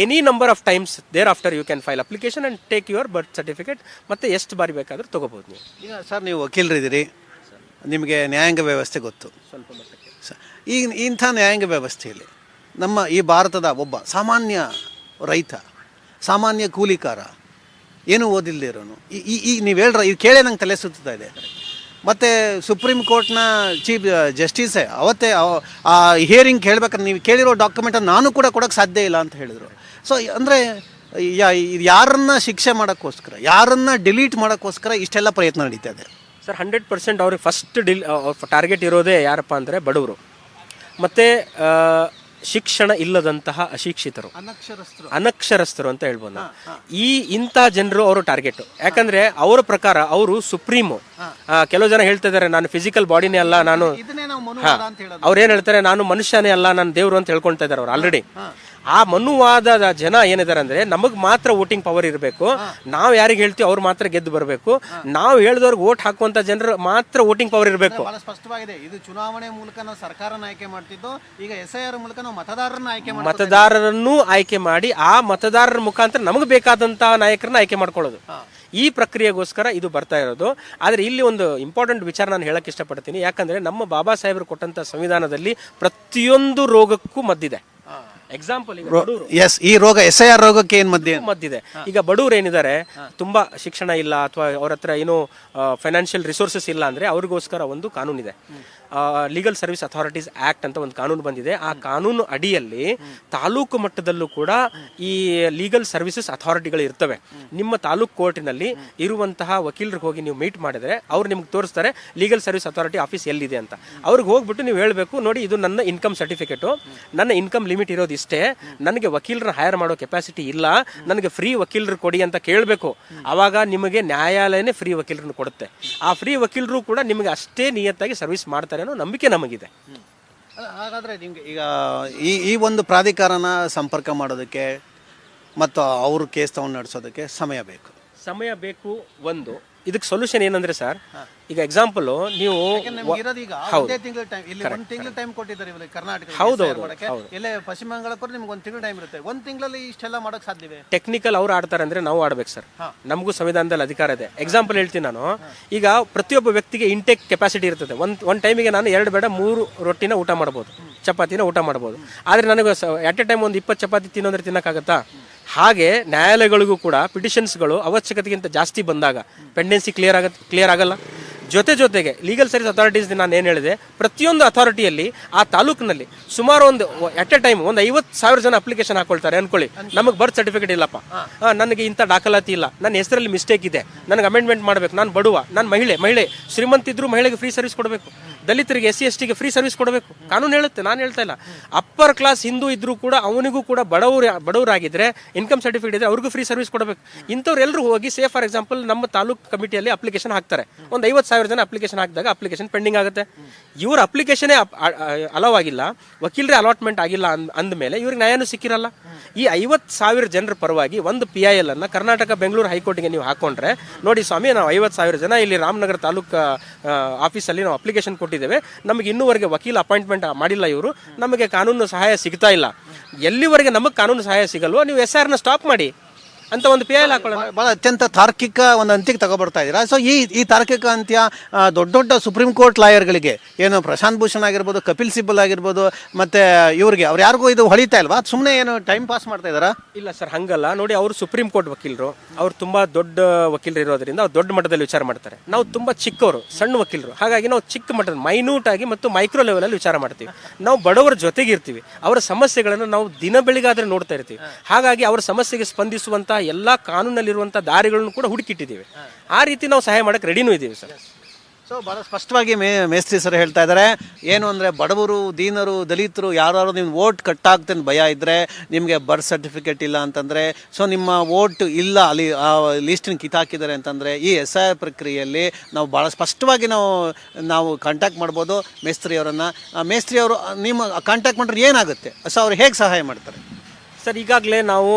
Speaker 2: any number of times thereafter you can file application and take your birth certificate ಮತ್ತು ಎಷ್ಟು ಬಾರಿ ಬೇಕಾದರೂ ತೊಗೋಬೋದು ನೀವು.
Speaker 1: ಈಗ ಸರ್ ನೀವು ವಕೀಲರಿದ್ದೀರಿ. ನಿಮಗೆ ನ್ಯಾಯಾಂಗ ವ್ಯವಸ್ಥೆ ಗೊತ್ತು.
Speaker 2: ಸ್ವಲ್ಪ ಮಟ್ಟಕ್ಕೆ.
Speaker 1: ಸರ್ ಈ ಇಂಥ ನ್ಯಾಯಾಂಗ ವ್ಯವಸ್ಥೆಯಲ್ಲಿ ನಮ್ಮ ಈ ಭಾರತದ ಒಬ್ಬ ಸಾಮಾನ್ಯ ರೈತ ಸಾಮಾನ್ಯ ಕೂಲಿಕಾರ. ಏನು ಓದಿಲ್ಲದೆ ಇರೋನು? ಈ- ಈಗ ನೀವು ಹೇಳ್ರ, ಇದು ಕೇಳೇ ನಂಗೆ ತಲೆ ಸುತ್ತಾ ಇದೆ. ಮತ್ತು ಸುಪ್ರೀಂ ಕೋರ್ಟ್ನ ಚೀಫ್ ಜಸ್ಟಿಸೇ ಅವತ್ತೇ, ಅವ- ಆ ಹಿಯರಿಂಗ್ ಹೇಳ್ಬೇಕಂದ್ರೆ ನೀವು ಕೇಳಿರೋ ಡಾಕ್ಯುಮೆಂಟನ್ನು ನಾನು ಕೂಡ ಕೊಡೋಕ್ಕೆ ಸಾಧ್ಯ ಇಲ್ಲ ಅಂತ ಹೇಳಿದರು. ಸೊ ಅಂದರೆ, ಯಾ ಯಾರನ್ನ ಶಿಕ್ಷೆ ಮಾಡೋಕ್ಕೋಸ್ಕರ, ಯಾರನ್ನ ಡಿಲೀಟ್ ಮಾಡೋಕ್ಕೋಸ್ಕರ ಇಷ್ಟೆಲ್ಲ ಪ್ರಯತ್ನ ನಡೀತಾ ಇದೆ.
Speaker 2: ಸರ್ ಹಂಡ್ರೆಡ್ ಪರ್ಸೆಂಟ್ ಅವ್ರಿಗೆ ಫಸ್ಟ್ ಡಿಲ್ ಟಾರ್ಗೆಟ್ ಇರೋದೇ ಯಾರಪ್ಪ ಅಂದರೆ ಬಡವರು. ಮತ್ತು ಶಿಕ್ಷಣ ಇಲ್ಲದಂತಹ ಅಶಿಕ್ಷಿತರು.
Speaker 3: ಅನಕ್ಷರಸ್ಥರು.
Speaker 2: ಅನಕ್ಷರಸ್ಥರು ಅಂತ ಹೇಳ್ಬೋದು ನಾವು. ಈ ಇಂಥ ಜನರು ಅವರು ಟಾರ್ಗೆಟ್. ಯಾಕಂದ್ರೆ ಅವರ ಪ್ರಕಾರ ಅವರು ಸುಪ್ರೀಮು. ಕೆಲವು ಜನ ಹೇಳ್ತಾ ಇದಾರೆ ನಾನು ಫಿಸಿಕಲ್ ಬಾಡಿನೇ ಅಲ್ಲ ನಾನು
Speaker 3: ಇದನ್ನೇ ನಾವು ಮನುವಾದ ಅಂತ ಹೇಳೋದು.
Speaker 2: ಅವ್ರು ಏನ್ ಹೇಳ್ತಾರೆ ನಾನು ಮನುಷ್ಯನೇ ಅಲ್ಲ ನಾನು ದೇವ್ರು ಅಂತ ಹೇಳ್ಕೊಳ್ತಾ ಇದಾರೆ ಅವ್ರು ಆಲ್ರೆಡಿ ಆ ಮನುವಾದದ ಜನ ಏನಿದ್ದಾರೆ ಅಂದ್ರೆ ನಮಗ್ ಮಾತ್ರ ವೋಟಿಂಗ್ ಪವರ್ ಇರಬೇಕು. ನಾವು ಯಾರಿಗೆ ಹೇಳ್ತೀವಿ ಅವ್ರು ಮಾತ್ರ ಗೆದ್ದು ಬರಬೇಕು. ನಾವು ಹೇಳಿದವ್ರಿಗೆ ವೋಟ್ ಹಾಕುವಂತ ಜನರು ಮಾತ್ರ ವೋಟಿಂಗ್ ಪವರ್ ಇರಬೇಕು.
Speaker 3: ಬಹಳ ಸ್ಪಷ್ಟವಾಗಿದೆ. ಇದು ಚುನಾವಣೆ ಮೂಲಕ ನಾವು ಸರ್ಕಾರನ ಆಯ್ಕೆ ಮಾಡ್ತಿದ್ದು ಈಗ ಎಸ್ ಐ ಆರ್ ಮೂಲಕ ನಾವು ಮತದಾರರನ್ನ ಆಯ್ಕೆ ಮಾಡ್ತಾ
Speaker 2: ಮತದಾರರನ್ನು ಆಯ್ಕೆ ಮಾಡಿ ಆ ಮತದಾರರ ಮುಖಾಂತರ ನಮಗೆ ಬೇಕಾದಂತ ನಾಯಕರನ್ನ ಆಯ್ಕೆ ಮಾಡ್ಕೊಳ್ಳೋದು. ಈ ಪ್ರಕ್ರಿಯೆಗೋಸ್ಕರ ಇದು ಬರ್ತಾ ಇರೋದು. ಆದರೆ ಇಲ್ಲಿ ಒಂದು ಇಂಪಾರ್ಟೆಂಟ್ ವಿಚಾರ ನಾನು ಹೇಳಕ್ ಇಷ್ಟಪಡ್ತೀನಿ. ಯಾಕಂದ್ರೆ ನಮ್ಮ ಬಾಬಾ ಸಾಹೇಬರು ಕೊಟ್ಟಂತ ಸಂವಿಧಾನದಲ್ಲಿ ಪ್ರತಿಯೊಂದು ರೋಗಕ್ಕೂ ಮದ್ದಿದೆ. ಎಕ್ಸಾಂಪಲ್ ಈಗ
Speaker 1: ಎಸ್ ಈ ರೋಗ ಎಸ್ ಐ ಆರ್ ರೋಗಕ್ಕೆ ಏನ್ ಮಧ್ಯೆ?
Speaker 2: ಮದ್ದಿದೆ ಈಗ ಬಡವ್ರು ಏನಿದ್ದಾರೆ ತುಂಬಾ ಶಿಕ್ಷಣ ಇಲ್ಲ ಅಥವಾ ಅವ್ರ ಹತ್ರ ಏನು ಫೈನಾನ್ಷಿಯಲ್ ರಿಸೋರ್ಸಸ್ ಇಲ್ಲ ಅಂದ್ರೆ ಅವ್ರಿಗೋಸ್ಕರ ಒಂದು ಕಾನೂನಿದೆ. ಲೀಗಲ್ ಸರ್ವಿಸ್ ಅಥಾರಿಟೀಸ್ ಆಕ್ಟ್ ಅಂತ ಒಂದು ಕಾನೂನು ಬಂದಿದೆ. ಆ ಕಾನೂನು ಅಡಿಯಲ್ಲಿ ತಾಲೂಕು ಮಟ್ಟದಲ್ಲೂ ಕೂಡ ಈ ಲೀಗಲ್ ಸರ್ವಿಸಸ್ ಅಥಾರಿಟಿಗಳು ಇರ್ತವೆ. ನಿಮ್ಮ ತಾಲೂಕು ಕೋರ್ಟಿನಲ್ಲಿ ಇರುವಂತಹ ವಕೀಲರಿಗೆ ಹೋಗಿ ನೀವು ಮೀಟ್ ಮಾಡಿದ್ರೆ ಅವ್ರು ನಿಮ್ಗೆ ತೋರಿಸ್ತಾರೆ ಲೀಗಲ್ ಸರ್ವಿಸ್ ಅಥಾರಿಟಿ ಆಫೀಸ್ ಎಲ್ಲಿದೆ ಅಂತ. ಅವ್ರಿಗೆ ಹೋಗ್ಬಿಟ್ಟು ನೀವು ಹೇಳಬೇಕು, ನೋಡಿ, ಇದು ನನ್ನ ಇನ್ಕಮ್ ಸರ್ಟಿಫಿಕೇಟು. ನನ್ನ ಇನ್ಕಮ್ ಲಿಮಿಟ್ ಇರೋದು ಇಷ್ಟೇ. ನನಗೆ ವಕೀಲರನ್ನ ಹೈರ್ ಮಾಡೋ ಕೆಪಾಸಿಟಿ ಇಲ್ಲ. ನನಗೆ ಫ್ರೀ ವಕೀಲರು ಕೊಡಿ ಅಂತ ಕೇಳಬೇಕು. ಆವಾಗ ನಿಮಗೆ ನ್ಯಾಯಾಲಯನೇ ಫ್ರೀ ವಕೀಲರನ್ನು ಕೊಡುತ್ತೆ. ಆ ಫ್ರೀ ವಕೀಲರು ಕೂಡ ನಿಮಗೆ ಅಷ್ಟೇ ನಿಯತ್ತಾಗಿ ಸರ್ವಿಸ್ ಮಾಡ್ತಾರೆ ಅನ್ನೋ ನಂಬಿಕೆ ನಮಗಿದೆ.
Speaker 3: ಹಾಗಾದರೆ ಹಾಗಾದ್ರೆ ನಿಮ್ಗೆ
Speaker 1: ಈಗ ಈ ಈ ಒಂದು ಪ್ರಾಧಿಕಾರನ ಸಂಪರ್ಕ ಮಾಡೋದಕ್ಕೆ ಮತ್ತು ಅವರು ಕೇಸ್ ತಗೊಂಡು ನಡೆಸೋದಕ್ಕೆ ಸಮಯ ಬೇಕು.
Speaker 2: ಸಮಯ ಬೇಕು ಒಂದು. ಇದಕ್ಕೆ ಸೊಲ್ಯೂಷನ್ ಏನಂದ್ರೆ ಸರ್ ಈಗ ಎಕ್ಸಾಂಪಲ್ ನೀವು
Speaker 3: ಇರೋದೀಗ ಒಂದೇ ತಿಂಗಳ ಟೈಮ್ ಇಲ್ಲಿ ಒಂದು ತಿಂಗಳ ಟೈಮ್ ಕೊಟ್ಟಿದ್ದಾರೆ ಕರ್ನಾಟಕ
Speaker 2: ಹೌದು,
Speaker 3: ಮಾಡಕ್ಕೆ. ಎಲ್ಲೇ ಪಶ್ಚಿಮ ಬಂಗಾಳಕ್ಕೂ ನಿಮ್ಗೆ ಒಂದ್ ತಿಂಗಳ ಟೈಮ್ ಇರುತ್ತೆ. ಒಂದ್ ತಿಂಗಳಲ್ಲಿ ಇಷ್ಟೆಲ್ಲ ಮಾಡಕ್ ಸಾಧ್ಯವೇ?
Speaker 2: ಟೆಕ್ನಿಕಲ್ ಅವ್ರು ಆಡ್ತಾರೆ ಅಂದ್ರೆ ನಾವು ಆಡ್ಬೇಕು ಸರ್ ನಮಗೂ ಸಂವಿಧಾನದಲ್ಲಿ ಅಧಿಕಾರ ಇದೆ. ಎಕ್ಸಾಂಪಲ್ ಹೇಳ್ತೀನಿ ನಾನು. ಈಗ ಪ್ರತಿಯೊಬ್ಬ ವ್ಯಕ್ತಿಗೆ ಇಂಟೇಕ್ ಕೆಪಾಸಿಟಿ ಇರ್ತದೆ. ಒಂದ್ ಒಂದ್ ಟೈಮಿಗೆ ನಾನು ಎರಡು ಬೇಡ ಮೂರು ರೊಟ್ಟಿನ ಊಟ ಮಾಡ್ಬೋದು. ಚಪಾತಿನ ಊಟ ಮಾಡ್ಬೋದು. ಆದ್ರೆ ನನಗೆ ಅಟ್ ಎ ಟೈಮ್ ಒಂದು ಇಪ್ಪತ್ತು ಚಪಾತಿ ತಿನ್ನೋದ್ರೆ ತಿನ್ನಕ್ಕಾಗತ್ತಾ? ಹಾಗೆ ನ್ಯಾಯಾಲಯಗಳಿಗೂ ಕೂಡ ಪಿಟಿಷನ್ಸ್ಗಳು ಅವಶ್ಯಕತೆಗಿಂತ ಜಾಸ್ತಿ ಬಂದಾಗ ಪೆಂಡೆನ್ಸಿ ಕ್ಲಿಯರ್ ಆಗ ಕ್ಲಿಯರ್ ಆಗಲ್ಲ. ಜೊತೆ ಜೊತೆಗೆ ಲೀಗಲ್ ಸರ್ವಿಸ್ ಅಥಾರಿಟೀಸ್ ನಾನು ಏನು ಹೇಳಿದೆ, ಪ್ರತಿಯೊಂದು ಅಥಾರಿಟಿಯಲ್ಲಿ ಆ ತಾಲೂಕಿನಲ್ಲಿ ಸುಮಾರು ಒಂದು ಅಟ್ ಎ ಟೈಮ್ ಒಂದು ಐವತ್ತು ಸಾವಿರ ಜನ ಅಪ್ಲಿಕೇಶನ್ ಹಾಕೊಳ್ತಾರೆ ಅನ್ಕೊಳ್ಳಿ. ನಮಗೆ ಬರ್ತ್ ಸರ್ಟಿಫಿಕೇಟ್ ಇಲ್ಲಪ್ಪ. ನನಗೆ ಇಂಥ ದಾಖಲಾತಿ ಇಲ್ಲ. ನನ್ನ ಹೆಸರಲ್ಲಿ ಮಿಸ್ಟೇಕ್ ಇದೆ. ನನಗೆ ಅಮೆಂಡ್ಮೆಂಟ್ ಮಾಡಬೇಕು. ನಾನು ಬಡುವ, ನಾನು ಮಹಿಳೆ ಮಹಿಳೆ ಶ್ರೀಮಂತ ಇದ್ರು ಮಹಿಳೆಗೆ ಫ್ರೀ ಸರ್ವಿಸ್ ಕೊಡಬೇಕು. ದಲಿತರಿಗೆ ಎಸ್ ಸಿ ಎಸ್ ಟಿಗೆ ಫ್ರೀ ಸರ್ವಿಸ್ ಕೊಡಬೇಕು. ಕಾನೂನು ಹೇಳುತ್ತೆ, ನಾನು ಹೇಳ್ತಾ ಇಲ್ಲ. ಅಪ್ಪರ್ ಕ್ಲಾಸ್ ಹಿಂದೂ ಇದ್ರೂ ಕೂಡ ಅವನಿಗೂ ಕೂಡ ಬಡವರು, ಬಡವರಾಗಿದ್ರೆ ಇನ್ಕಮ್ ಸರ್ಟಿಫಿಕೇಟ್ ಇದ್ರೆ ಅವ್ರಿಗೂ ಫ್ರೀ ಸರ್ವಿಸ್ ಕೊಡಬೇಕು. ಇಂಥವ್ರು ಎಲ್ಲರೂ ಹೋಗಿ ಸೇ ಫಾರ್ ಎಕ್ಸಾಂಪಲ್ ನಮ್ಮ ತಾಲೂಕು ಕಮಿಟಿಯಲ್ಲಿ ಅಪ್ಲಿಕೇಶನ್ ಹಾಕ್ತಾರೆ. ಒಂದು ಐವತ್ತು ಸಾವಿರ ಜನ ಅಪ್ಲಿಕೇಶನ್ ಹಾಕಿದಾಗ ಅಪ್ಲಿಕೇಶನ್ ಪೆಂಡಿಂಗ್ ಆಗುತ್ತೆ. ಇವ್ರ ಅಪ್ಲಿಕೇಶನೇ ಅಲೋ ಆಗಿಲ್ಲ, ವಕೀಲರೇ ಅಲಾಟ್ಮೆಂಟ್ ಆಗಿಲ್ಲ ಅಂದ್, ಅಂದಮೇಲೆ ಇವ್ರಿಗೆ ನ್ಯಾಯನೂ ಸಿಕ್ಕಿರಲ್ಲ. ಈ ಐವತ್ತು ಸಾವಿರ ಜನರ ಪರವಾಗಿ ಒಂದು ಪಿ ಐ ಎಲ್ ಅನ್ನ ಕರ್ನಾಟಕ ಬೆಂಗಳೂರು ಹೈಕೋರ್ಟ್ಗೆ ನೀವು ಹಾಕೊಂಡ್ರೆ, ನೋಡಿ ಸ್ವಾಮಿ, ನಾವು ಐವತ್ತು ಸಾವಿರ ಜನ ಇಲ್ಲಿ ರಾಮನಗರ ತಾಲೂಕು ಆಫೀಸಲ್ಲಿ ನಾವು ಅಪ್ಲಿಕೇಶನ್ ಕೊಟ್ಟಿದ್ದೇವೆ. ನಮಗೆ ಇನ್ನೂವರೆಗೆ ವಕೀಲ ಅಪಾಯಿಂಟ್ಮೆಂಟ್ ಮಾಡಿಲ್ಲ ಇವರು. ನಮಗೆ ಕಾನೂನು ಸಹಾಯ ಸಿಗ್ತಾ ಇಲ್ಲ. ಎಲ್ಲಿವರೆಗೆ ನಮಗೆ ಕಾನೂನು ಸಹಾಯ ಸಿಗಲ್ವೋ, ನೀವು ಎಸ್ ಆರ್ನ ಸ್ಟಾಪ್ ಮಾಡಿ. ಅಂತ ಒಂದು ಪಿ ಎಲ್ ಹಾಕೊಳ್ಳೋಣ.
Speaker 1: ಬಹಳ ಅತ್ಯಂತ ತಾರ್ಕಿಕ ಒಂದು ಅಂತ್ಯಕ್ಕೆ ತಗೊಬರ್ತಾ ಇದ್ದೀರಾ? ಸೊ ಈ ಈ ತಾರ್ಕಿಕ ಅಂತ್ಯ ದೊಡ್ಡ ದೊಡ್ಡ ಸುಪ್ರೀಂ ಕೋರ್ಟ್ ಲಾಯರ್ಗಳಿಗೆ ಏನು ಪ್ರಶಾಂತ್ ಭೂಷಣ್ ಆಗಿರ್ಬೋದು ಕಪಿಲ್ ಸಿಬ್ಬಲ್ ಆಗಿರ್ಬೋದು ಮತ್ತೆ ಇವ್ರಿಗೆ ಅವ್ರು ಯಾರಿಗೂ ಇದು ಹೊಳಿತಾ ಇಲ್ವಾ? ಸುಮ್ಮನೆ ಏನು ಟೈಮ್ ಪಾಸ್ ಮಾಡ್ತಾ ಇದ್ದಾರಾ?
Speaker 2: ಇಲ್ಲ ಸರ್ ಹಂಗಲ್ಲ. ನೋಡಿ ಅವರು ಸುಪ್ರೀಂ ಕೋರ್ಟ್ ವಕೀಲರು. ಅವ್ರು ತುಂಬಾ ದೊಡ್ಡ ವಕೀಲರು ಇರೋದ್ರಿಂದ ಅವ್ರು ದೊಡ್ಡ ಮಟ್ಟದಲ್ಲಿ ವಿಚಾರ ಮಾಡ್ತಾರೆ. ನಾವು ತುಂಬಾ ಚಿಕ್ಕವರು ಸಣ್ಣ ವಕೀಲರು. ಹಾಗಾಗಿ ನಾವು ಚಿಕ್ಕ ಮಟ್ಟದ ಮೈನ್ಯೂಟ್ ಆಗಿ ಮತ್ತು ಮೈಕ್ರೋ ಲೆವೆಲಲ್ಲಿ ವಿಚಾರ ಮಾಡ್ತೀವಿ. ನಾವು ಬಡವರ ಜೊತೆಗೆ ಇರ್ತೀವಿ ಅವರ ಸಮಸ್ಯೆಗಳನ್ನು ನಾವು ದಿನ ಬೆಳಿಗಾದ್ರೆ ನೋಡ್ತಾ ಇರ್ತೀವಿ. ಹಾಗಾಗಿ ಅವರ ಸಮಸ್ಯೆಗೆ ಸ್ಪಂದಿಸುವಂತಹ ಎಲ್ಲಾ ಕಾನೂನಲ್ಲಿರುವಂಥ ದಾರಿಗಳನ್ನು ಕೂಡ ಹುಡುಕಿಟ್ಟಿದ್ದೀವಿ. ಆ ರೀತಿ ನಾವು ಸಹಾಯ ಮಾಡಕ್ಕೆ ರೆಡಿನೂ ಇದ್ದೀವಿ ಸರ್.
Speaker 1: ಸೊ ಬಹಳ ಸ್ಪಷ್ಟವಾಗಿ ಮೇ, ಮೇಸ್ತ್ರಿ ಸರ್ ಹೇಳ್ತಾ ಇದ್ದಾರೆ ಏನು ಅಂದರೆ ಬಡವರು, ದೀನರು, ದಲಿತರು ಯಾರು ನಿಮ್ಮ ವೋಟ್ ಕಟ್ಟಾಗ್ತೆ ಅಂತ ಭಯ ಇದ್ದರೆ ನಿಮಗೆ ಬರ್ತ್ ಸರ್ಟಿಫಿಕೇಟ್ ಇಲ್ಲ ಅಂತಂದರೆ ಸೊ ನಿಮ್ಮ ವೋಟ್ ಇಲ್ಲ, ಅಲ್ಲಿ, ಆ ಲಿಸ್ಟಿನ ಕಿತ್ತಾಕಿದ್ದಾರೆ ಅಂತಂದರೆ ಈ ಎಸ್ ಐ ಪ್ರಕ್ರಿಯೆಯಲ್ಲಿ ನಾವು ಭಾಳ ಸ್ಪಷ್ಟವಾಗಿ ನಾವು ನಾವು ಕಾಂಟ್ಯಾಕ್ಟ್ ಮಾಡ್ಬೋದು ಮೇಸ್ತ್ರಿಯವರನ್ನು. ಮೇಸ್ತ್ರಿಯವರು ನಿಮ್ಮ ಕಾಂಟ್ಯಾಕ್ಟ್ ಮಾಡಿದ್ರೆ ಏನಾಗುತ್ತೆ? ಸೊ ಅವ್ರು ಹೇಗೆ ಸಹಾಯ ಮಾಡ್ತಾರೆ?
Speaker 2: ಸರ್, ಈಗಾಗಲೇ ನಾವು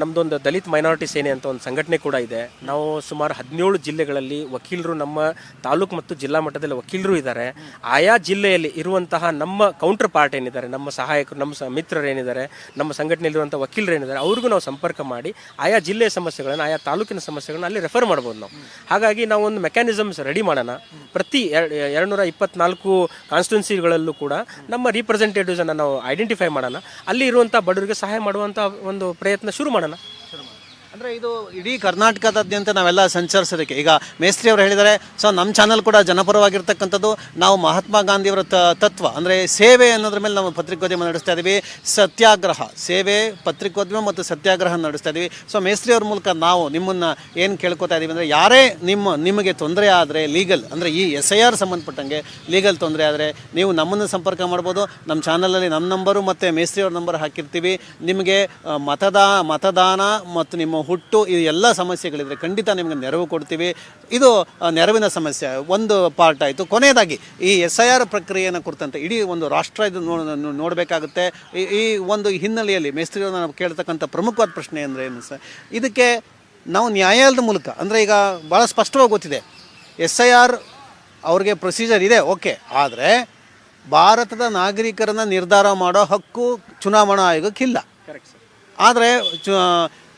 Speaker 2: ನಮ್ಮದೊಂದು ದಲಿತ್ ಮೈನಾರಿಟಿ ಸೇನೆ ಅಂತ ಒಂದು ಸಂಘಟನೆ ಕೂಡ ಇದೆ. ನಾವು ಸುಮಾರು ಹದಿನೇಳು ಜಿಲ್ಲೆಗಳಲ್ಲಿ ವಕೀಲರು, ನಮ್ಮ ತಾಲೂಕು ಮತ್ತು ಜಿಲ್ಲಾ ಮಟ್ಟದಲ್ಲಿ ವಕೀಲರು ಇದ್ದಾರೆ. ಆಯಾ ಜಿಲ್ಲೆಯಲ್ಲಿ ಇರುವಂತಹ ನಮ್ಮ ಕೌಂಟರ್ ಪಾರ್ಟ್ ಏನಿದ್ದಾರೆ, ನಮ್ಮ ಸಹಾಯಕರು, ನಮ್ಮ ಮಿತ್ರರು ಏನಿದ್ದಾರೆ, ನಮ್ಮ ಸಂಘಟನೆಯಲ್ಲಿರುವಂಥ ವಕೀಲರು ಏನಿದ್ದಾರೆ, ಅವ್ರಿಗೂ ನಾವು ಸಂಪರ್ಕ ಮಾಡಿ, ಆಯಾ ಜಿಲ್ಲೆಯ ಸಮಸ್ಯೆಗಳನ್ನು, ಆಯಾ ತಾಲೂಕಿನ ಸಮಸ್ಯೆಗಳನ್ನ ಅಲ್ಲಿ ರೆಫರ್ ಮಾಡ್ಬೋದು ನಾವು. ಹಾಗಾಗಿ ನಾವು ಒಂದು ಮೆಕ್ಯಾನಿಸಮ್ಸ್ ರೆಡಿ ಮಾಡೋಣ. ಪ್ರತಿ ಎರಡುನೂರ ಇಪ್ಪತ್ನಾಲ್ಕು ಕಾನ್ಸ್ಟಿಟ್ಯೂನ್ಸಿಗಳಲ್ಲೂ ಕೂಡ ನಮ್ಮ ರೀಪ್ರೆಸೆಂಟೇಟಿವ್ಸನ್ನು ನಾವು ಐಡೆಂಟಿಫೈ ಮಾಡೋಣ. ಅಲ್ಲಿ ಇರುವಂಥ ಬಡವರಿಗೆ ಸಹಾಯ ಮಾಡುವಂಥ ಒಂದು ಪ್ರಯತ್ನ ಶುರು ಮಾಡೋಣ.
Speaker 1: ಅಂದರೆ ಇದು ಇಡೀ ಕರ್ನಾಟಕದಾದ್ಯಂತ ನಾವೆಲ್ಲ ಸಂಚರಿಸೋದಕ್ಕೆ. ಈಗ ಮೇಸ್ತ್ರಿ ಅವರು ಹೇಳಿದ್ದಾರೆ ಸೊ ನಮ್ಮ ಚಾನಲ್ ಕೂಡ ಜನಪರವಾಗಿರ್ತಕ್ಕಂಥದ್ದು. ನಾವು ಮಹಾತ್ಮ ಗಾಂಧಿಯವರ ತತ್ವ, ಅಂದರೆ ಸೇವೆ ಅನ್ನೋದ್ರ ಮೇಲೆ ನಾವು ಪತ್ರಿಕೋದ್ಯಮ ನಡೆಸ್ತಾ ಇದ್ದೀವಿ ಸತ್ಯಾಗ್ರಹ, ಸೇವೆ, ಪತ್ರಿಕೋದ್ಯಮ ಮತ್ತು ಸತ್ಯಾಗ್ರಹ ನಡೆಸ್ತಾ ಇದ್ದೀವಿ ಸೊ ಮೇಸ್ತ್ರಿ ಅವ್ರ ಮೂಲಕ ನಾವು ನಿಮ್ಮನ್ನು ಏನು ಕೇಳ್ಕೊತಾ ಇದ್ದೀವಿ ಅಂದರೆ, ಯಾರೇ ನಿಮ್ಮ, ನಿಮಗೆ ತೊಂದರೆ ಆದರೆ ಲೀಗಲ್ ಅಂದರೆ ಈ ಎಸ್ ಐ ಆರ್ ಸಂಬಂಧಪಟ್ಟಂಗೆ ಲೀಗಲ್ ತೊಂದರೆ ಆದರೆ ನೀವು ನಮ್ಮನ್ನು ಸಂಪರ್ಕ ಮಾಡ್ಬೋದು. ನಮ್ಮ ಚಾನಲಲ್ಲಿ ನಮ್ಮ ನಂಬರು ಮತ್ತು ಮೇಸ್ತ್ರಿ ಅವ್ರ ನಂಬರ್ ಹಾಕಿರ್ತೀವಿ. ನಿಮಗೆ ಮತದಾ, ಮತದಾನ ಮತ್ತು ನಿಮ್ಮ ಹುಟ್ಟು ಈ ಎಲ್ಲ ಸಮಸ್ಯೆಗಳಿದ್ರೆ ಖಂಡಿತ ನಿಮಗೆ ನೆರವು ಕೊಡ್ತೀವಿ. ಇದು ನೆರವಿನ ಸಮಸ್ಯೆ. ಒಂದು ಪಾರ್ಟ್ ಆಯಿತು. ಕೊನೆಯದಾಗಿ ಈ ಎಸ್ ಐ ಆರ್ ಪ್ರಕ್ರಿಯೆಯನ್ನು ಕುರಿತಂತೆ ಇಡೀ ಒಂದು ರಾಷ್ಟ್ರ ಇದು ನೋ- ನೋಡಬೇಕಾಗುತ್ತೆ. ಈ- ಒಂದು ಹಿನ್ನೆಲೆಯಲ್ಲಿ ಮೇಸ್ತ್ರಿ ಅವ್ರನ್ನ ನಾವು ಕೇಳ್ತಕ್ಕಂಥ ಪ್ರಮುಖವಾದ ಪ್ರಶ್ನೆ ಅಂದರೆ ಏನು ಸರ್? ಇದಕ್ಕೆ ನಾವು ನ್ಯಾಯಾಲಯದ ಮೂಲಕ ಅಂದರೆ ಈಗ ಭಾಳ ಸ್ಪಷ್ಟವಾಗಿ ಗೊತ್ತಿದೆ. ಎಸ್ ಐ ಆರ್ ಅವ್ರಿಗೆ ಪ್ರೊಸೀಜರ್ ಇದೆ ಓಕೆ. ಆದರೆ ಭಾರತದ ನಾಗರಿಕರನ್ನ ನಿರ್ಧಾರ ಮಾಡೋ ಹಕ್ಕು ಚುನಾವಣಾ ಆಯೋಗಕ್ಕಿಲ್ಲ.
Speaker 2: ಕರೆಕ್ಟ್ ಸರ್
Speaker 1: ಆದರೆ ಚು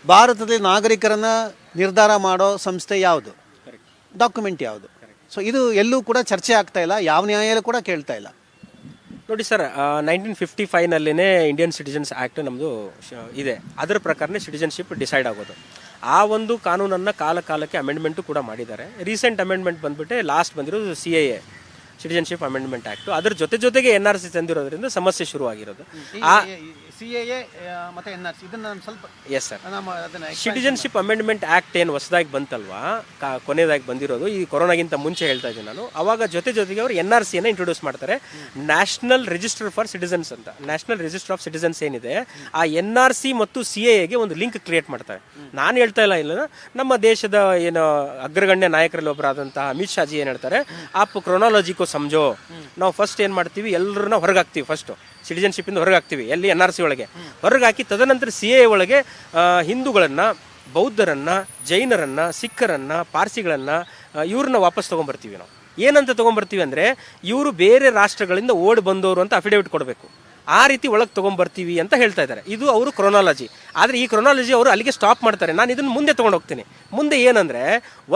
Speaker 1: ಭಾರತದಲ್ಲಿ ನಾಗರಿಕರನ್ನ ನಿರ್ಧಾರ ಮಾಡೋ ಸಂಸ್ಥೆ ಯಾವುದು? ಡಾಕ್ಯುಮೆಂಟ್ ಯಾವುದು? ಸೊ ಇದು ಎಲ್ಲೂ ಕೂಡ ಚರ್ಚೆ ಆಗ್ತಾ ಇಲ್ಲ ಯಾವ ನ್ಯಾಯಾಲಯ ಕೂಡ ಕೇಳ್ತಾ ಇಲ್ಲ.
Speaker 2: ನೋಡಿ ಸರ್ ನೈನ್ಟೀನ್ ಫಿಫ್ಟಿ ಫೈವ್ನಲ್ಲಿನೇ ಇಂಡಿಯನ್ ಸಿಟಿಜನ್ಸ್ ಆ್ಯಕ್ಟ್ ನಮ್ಮದು ಇದೆ. ಅದರ ಪ್ರಕಾರನೇ ಸಿಟಿಜನ್ಶಿಪ್ ಡಿಸೈಡ್ ಆಗೋದು. ಆ ಒಂದು ಕಾನೂನನ್ನು ಕಾಲ ಕಾಲಕ್ಕೆ ಅಮೆಂಡ್ಮೆಂಟು ಕೂಡ ಮಾಡಿದ್ದಾರೆ. ರೀಸೆಂಟ್ ಅಮೆಂಡ್ಮೆಂಟ್ ಬಂದ್ಬಿಟ್ಟು ಲಾಸ್ಟ್ ಬಂದಿರೋದು C A A citizenship amendment act ಅದ್ರ ಜೊತೆ ಜೊತೆಗೆ ಎನ್ ಆರ್ ಸಿ ತಂದಿರೋದ್ರಿಂದ ಸಮಸ್ಯೆ ಶುರುವಾಗಿರೋದು. ಆ
Speaker 3: ಸಿ ಎ ಮತ್ತೆ ಎನ್ ಆರ್ ಸಿ ಇದನ್ನ ನಾನು ಸ್ವಲ್ಪ
Speaker 2: ಎಸ್ ಸರ್
Speaker 3: ನಮ್ಮ ಅದನ್ನ
Speaker 2: ಸಿಟಿಜನ್ಶಿಪ್ ಅಮೆಂಡ್ಮೆಂಟ್ ಆಕ್ಟ್ ಏನು ಹೊಸದಾಗಿ ಬಂತಲ್ವಾ? ಕಾ ಕೊನೆಯದಾಗಿ ಬಂದಿರೋದು ಈ ಕೊರೋನಾಗಿಂತ ಮುಂಚೆ ಹೇಳ್ತಾ ಇದ್ದೀನಿ ನಾನು. ಅವಾಗ ಜೊತೆ ಜೊತೆಗೆ ಅವರು ಎನ್ ಆರ್ ಸಿಯನ್ನು ಇಂಟ್ರೊಡ್ಯೂಸ್ ಮಾಡ್ತಾರೆ. ನ್ಯಾಷನಲ್ ರಿಜಿಸ್ಟರ್ ಫಾರ್ ಸಿಟಿಸನ್ಸ್ ಅಂತ. ನ್ಯಾಷನಲ್ ರಿಜಿಸ್ಟರ್ ಆಫ್ ಸಿಟಿಸನ್ಸ್ ಏನಿದೆ ಆ ಎನ್ ಆರ್ ಸಿ ಮತ್ತು ಸಿ ಎಗೆ ಒಂದು ಲಿಂಕ್ ಕ್ರಿಯೇಟ್ ಮಾಡ್ತಾರೆ. ನಾನು ಹೇಳ್ತಾ ಇಲ್ಲ ಇಲ್ಲ ನಮ್ಮ ದೇಶದ ಏನು ಅಗ್ರಗಣ್ಯ ನಾಯಕರಲ್ಲಿ ಒಬ್ಬರಾದಂತಹ ಅಮಿತ್ ಶಾಜಿ ಏನು ಹೇಳ್ತಾರೆ ಆಪ್ ಕ್ರೊನಾಲಜಿಕೋ ಸಮಜೋ ನಾವು ಫಸ್ಟ್ ಏನು ಮಾಡ್ತೀವಿ ಎಲ್ಲರನ್ನ ಹೊರಗಾಕ್ತೀವಿ ಫಸ್ಟ್ ಸಿಟಿಜನ್ಶಿಪ್ ಇಂದ ಹಾಕ್ತೀವಿ ಎಲ್ಲಿ ಎನ್ ಆರ್ ಸಿ ಒಳಗೆ. ಹೊರಗೆ ಹಾಕಿ ತದನಂತರ ಸಿ ಎ ಒಳಗೆ ಹಿಂದೂಗಳನ್ನ, ಬೌದ್ಧರನ್ನ, ಜೈನರನ್ನ, ಸಿಖ್ಖರನ್ನ, ಪಾರ್ಸಿಗಳನ್ನ ಇವ್ರನ್ನ ವಾಪಸ್ ತೊಗೊಂಬರ್ತೀವಿ ನಾವು. ಏನಂತ ತೊಗೊಂಬರ್ತೀವಿ ಅಂದರೆ, ಇವರು ಬೇರೆ ರಾಷ್ಟ್ರಗಳಿಂದ ಓಡಿ ಬಂದವರು ಅಂತ ಅಫಿಡೇವಿಟ್ ಕೊಡಬೇಕು. ಆ ರೀತಿ ಒಳಗೆ ತೊಗೊಂಬರ್ತೀವಿ ಅಂತ ಹೇಳ್ತಾ ಇದ್ದಾರೆ. ಇದು ಅವರು ಕ್ರೊನಾಲಜಿ ಆದರೆ ಈ ಕ್ರೊನಾಲಜಿ ಅವರು ಅಲ್ಲಿಗೆ ಸ್ಟಾಪ್ ಮಾಡ್ತಾರೆ. ನಾನು ಇದನ್ನು ಮುಂದೆ ಹೋಗ್ತೀನಿ ಮುಂದೆ ಏನಂದರೆ,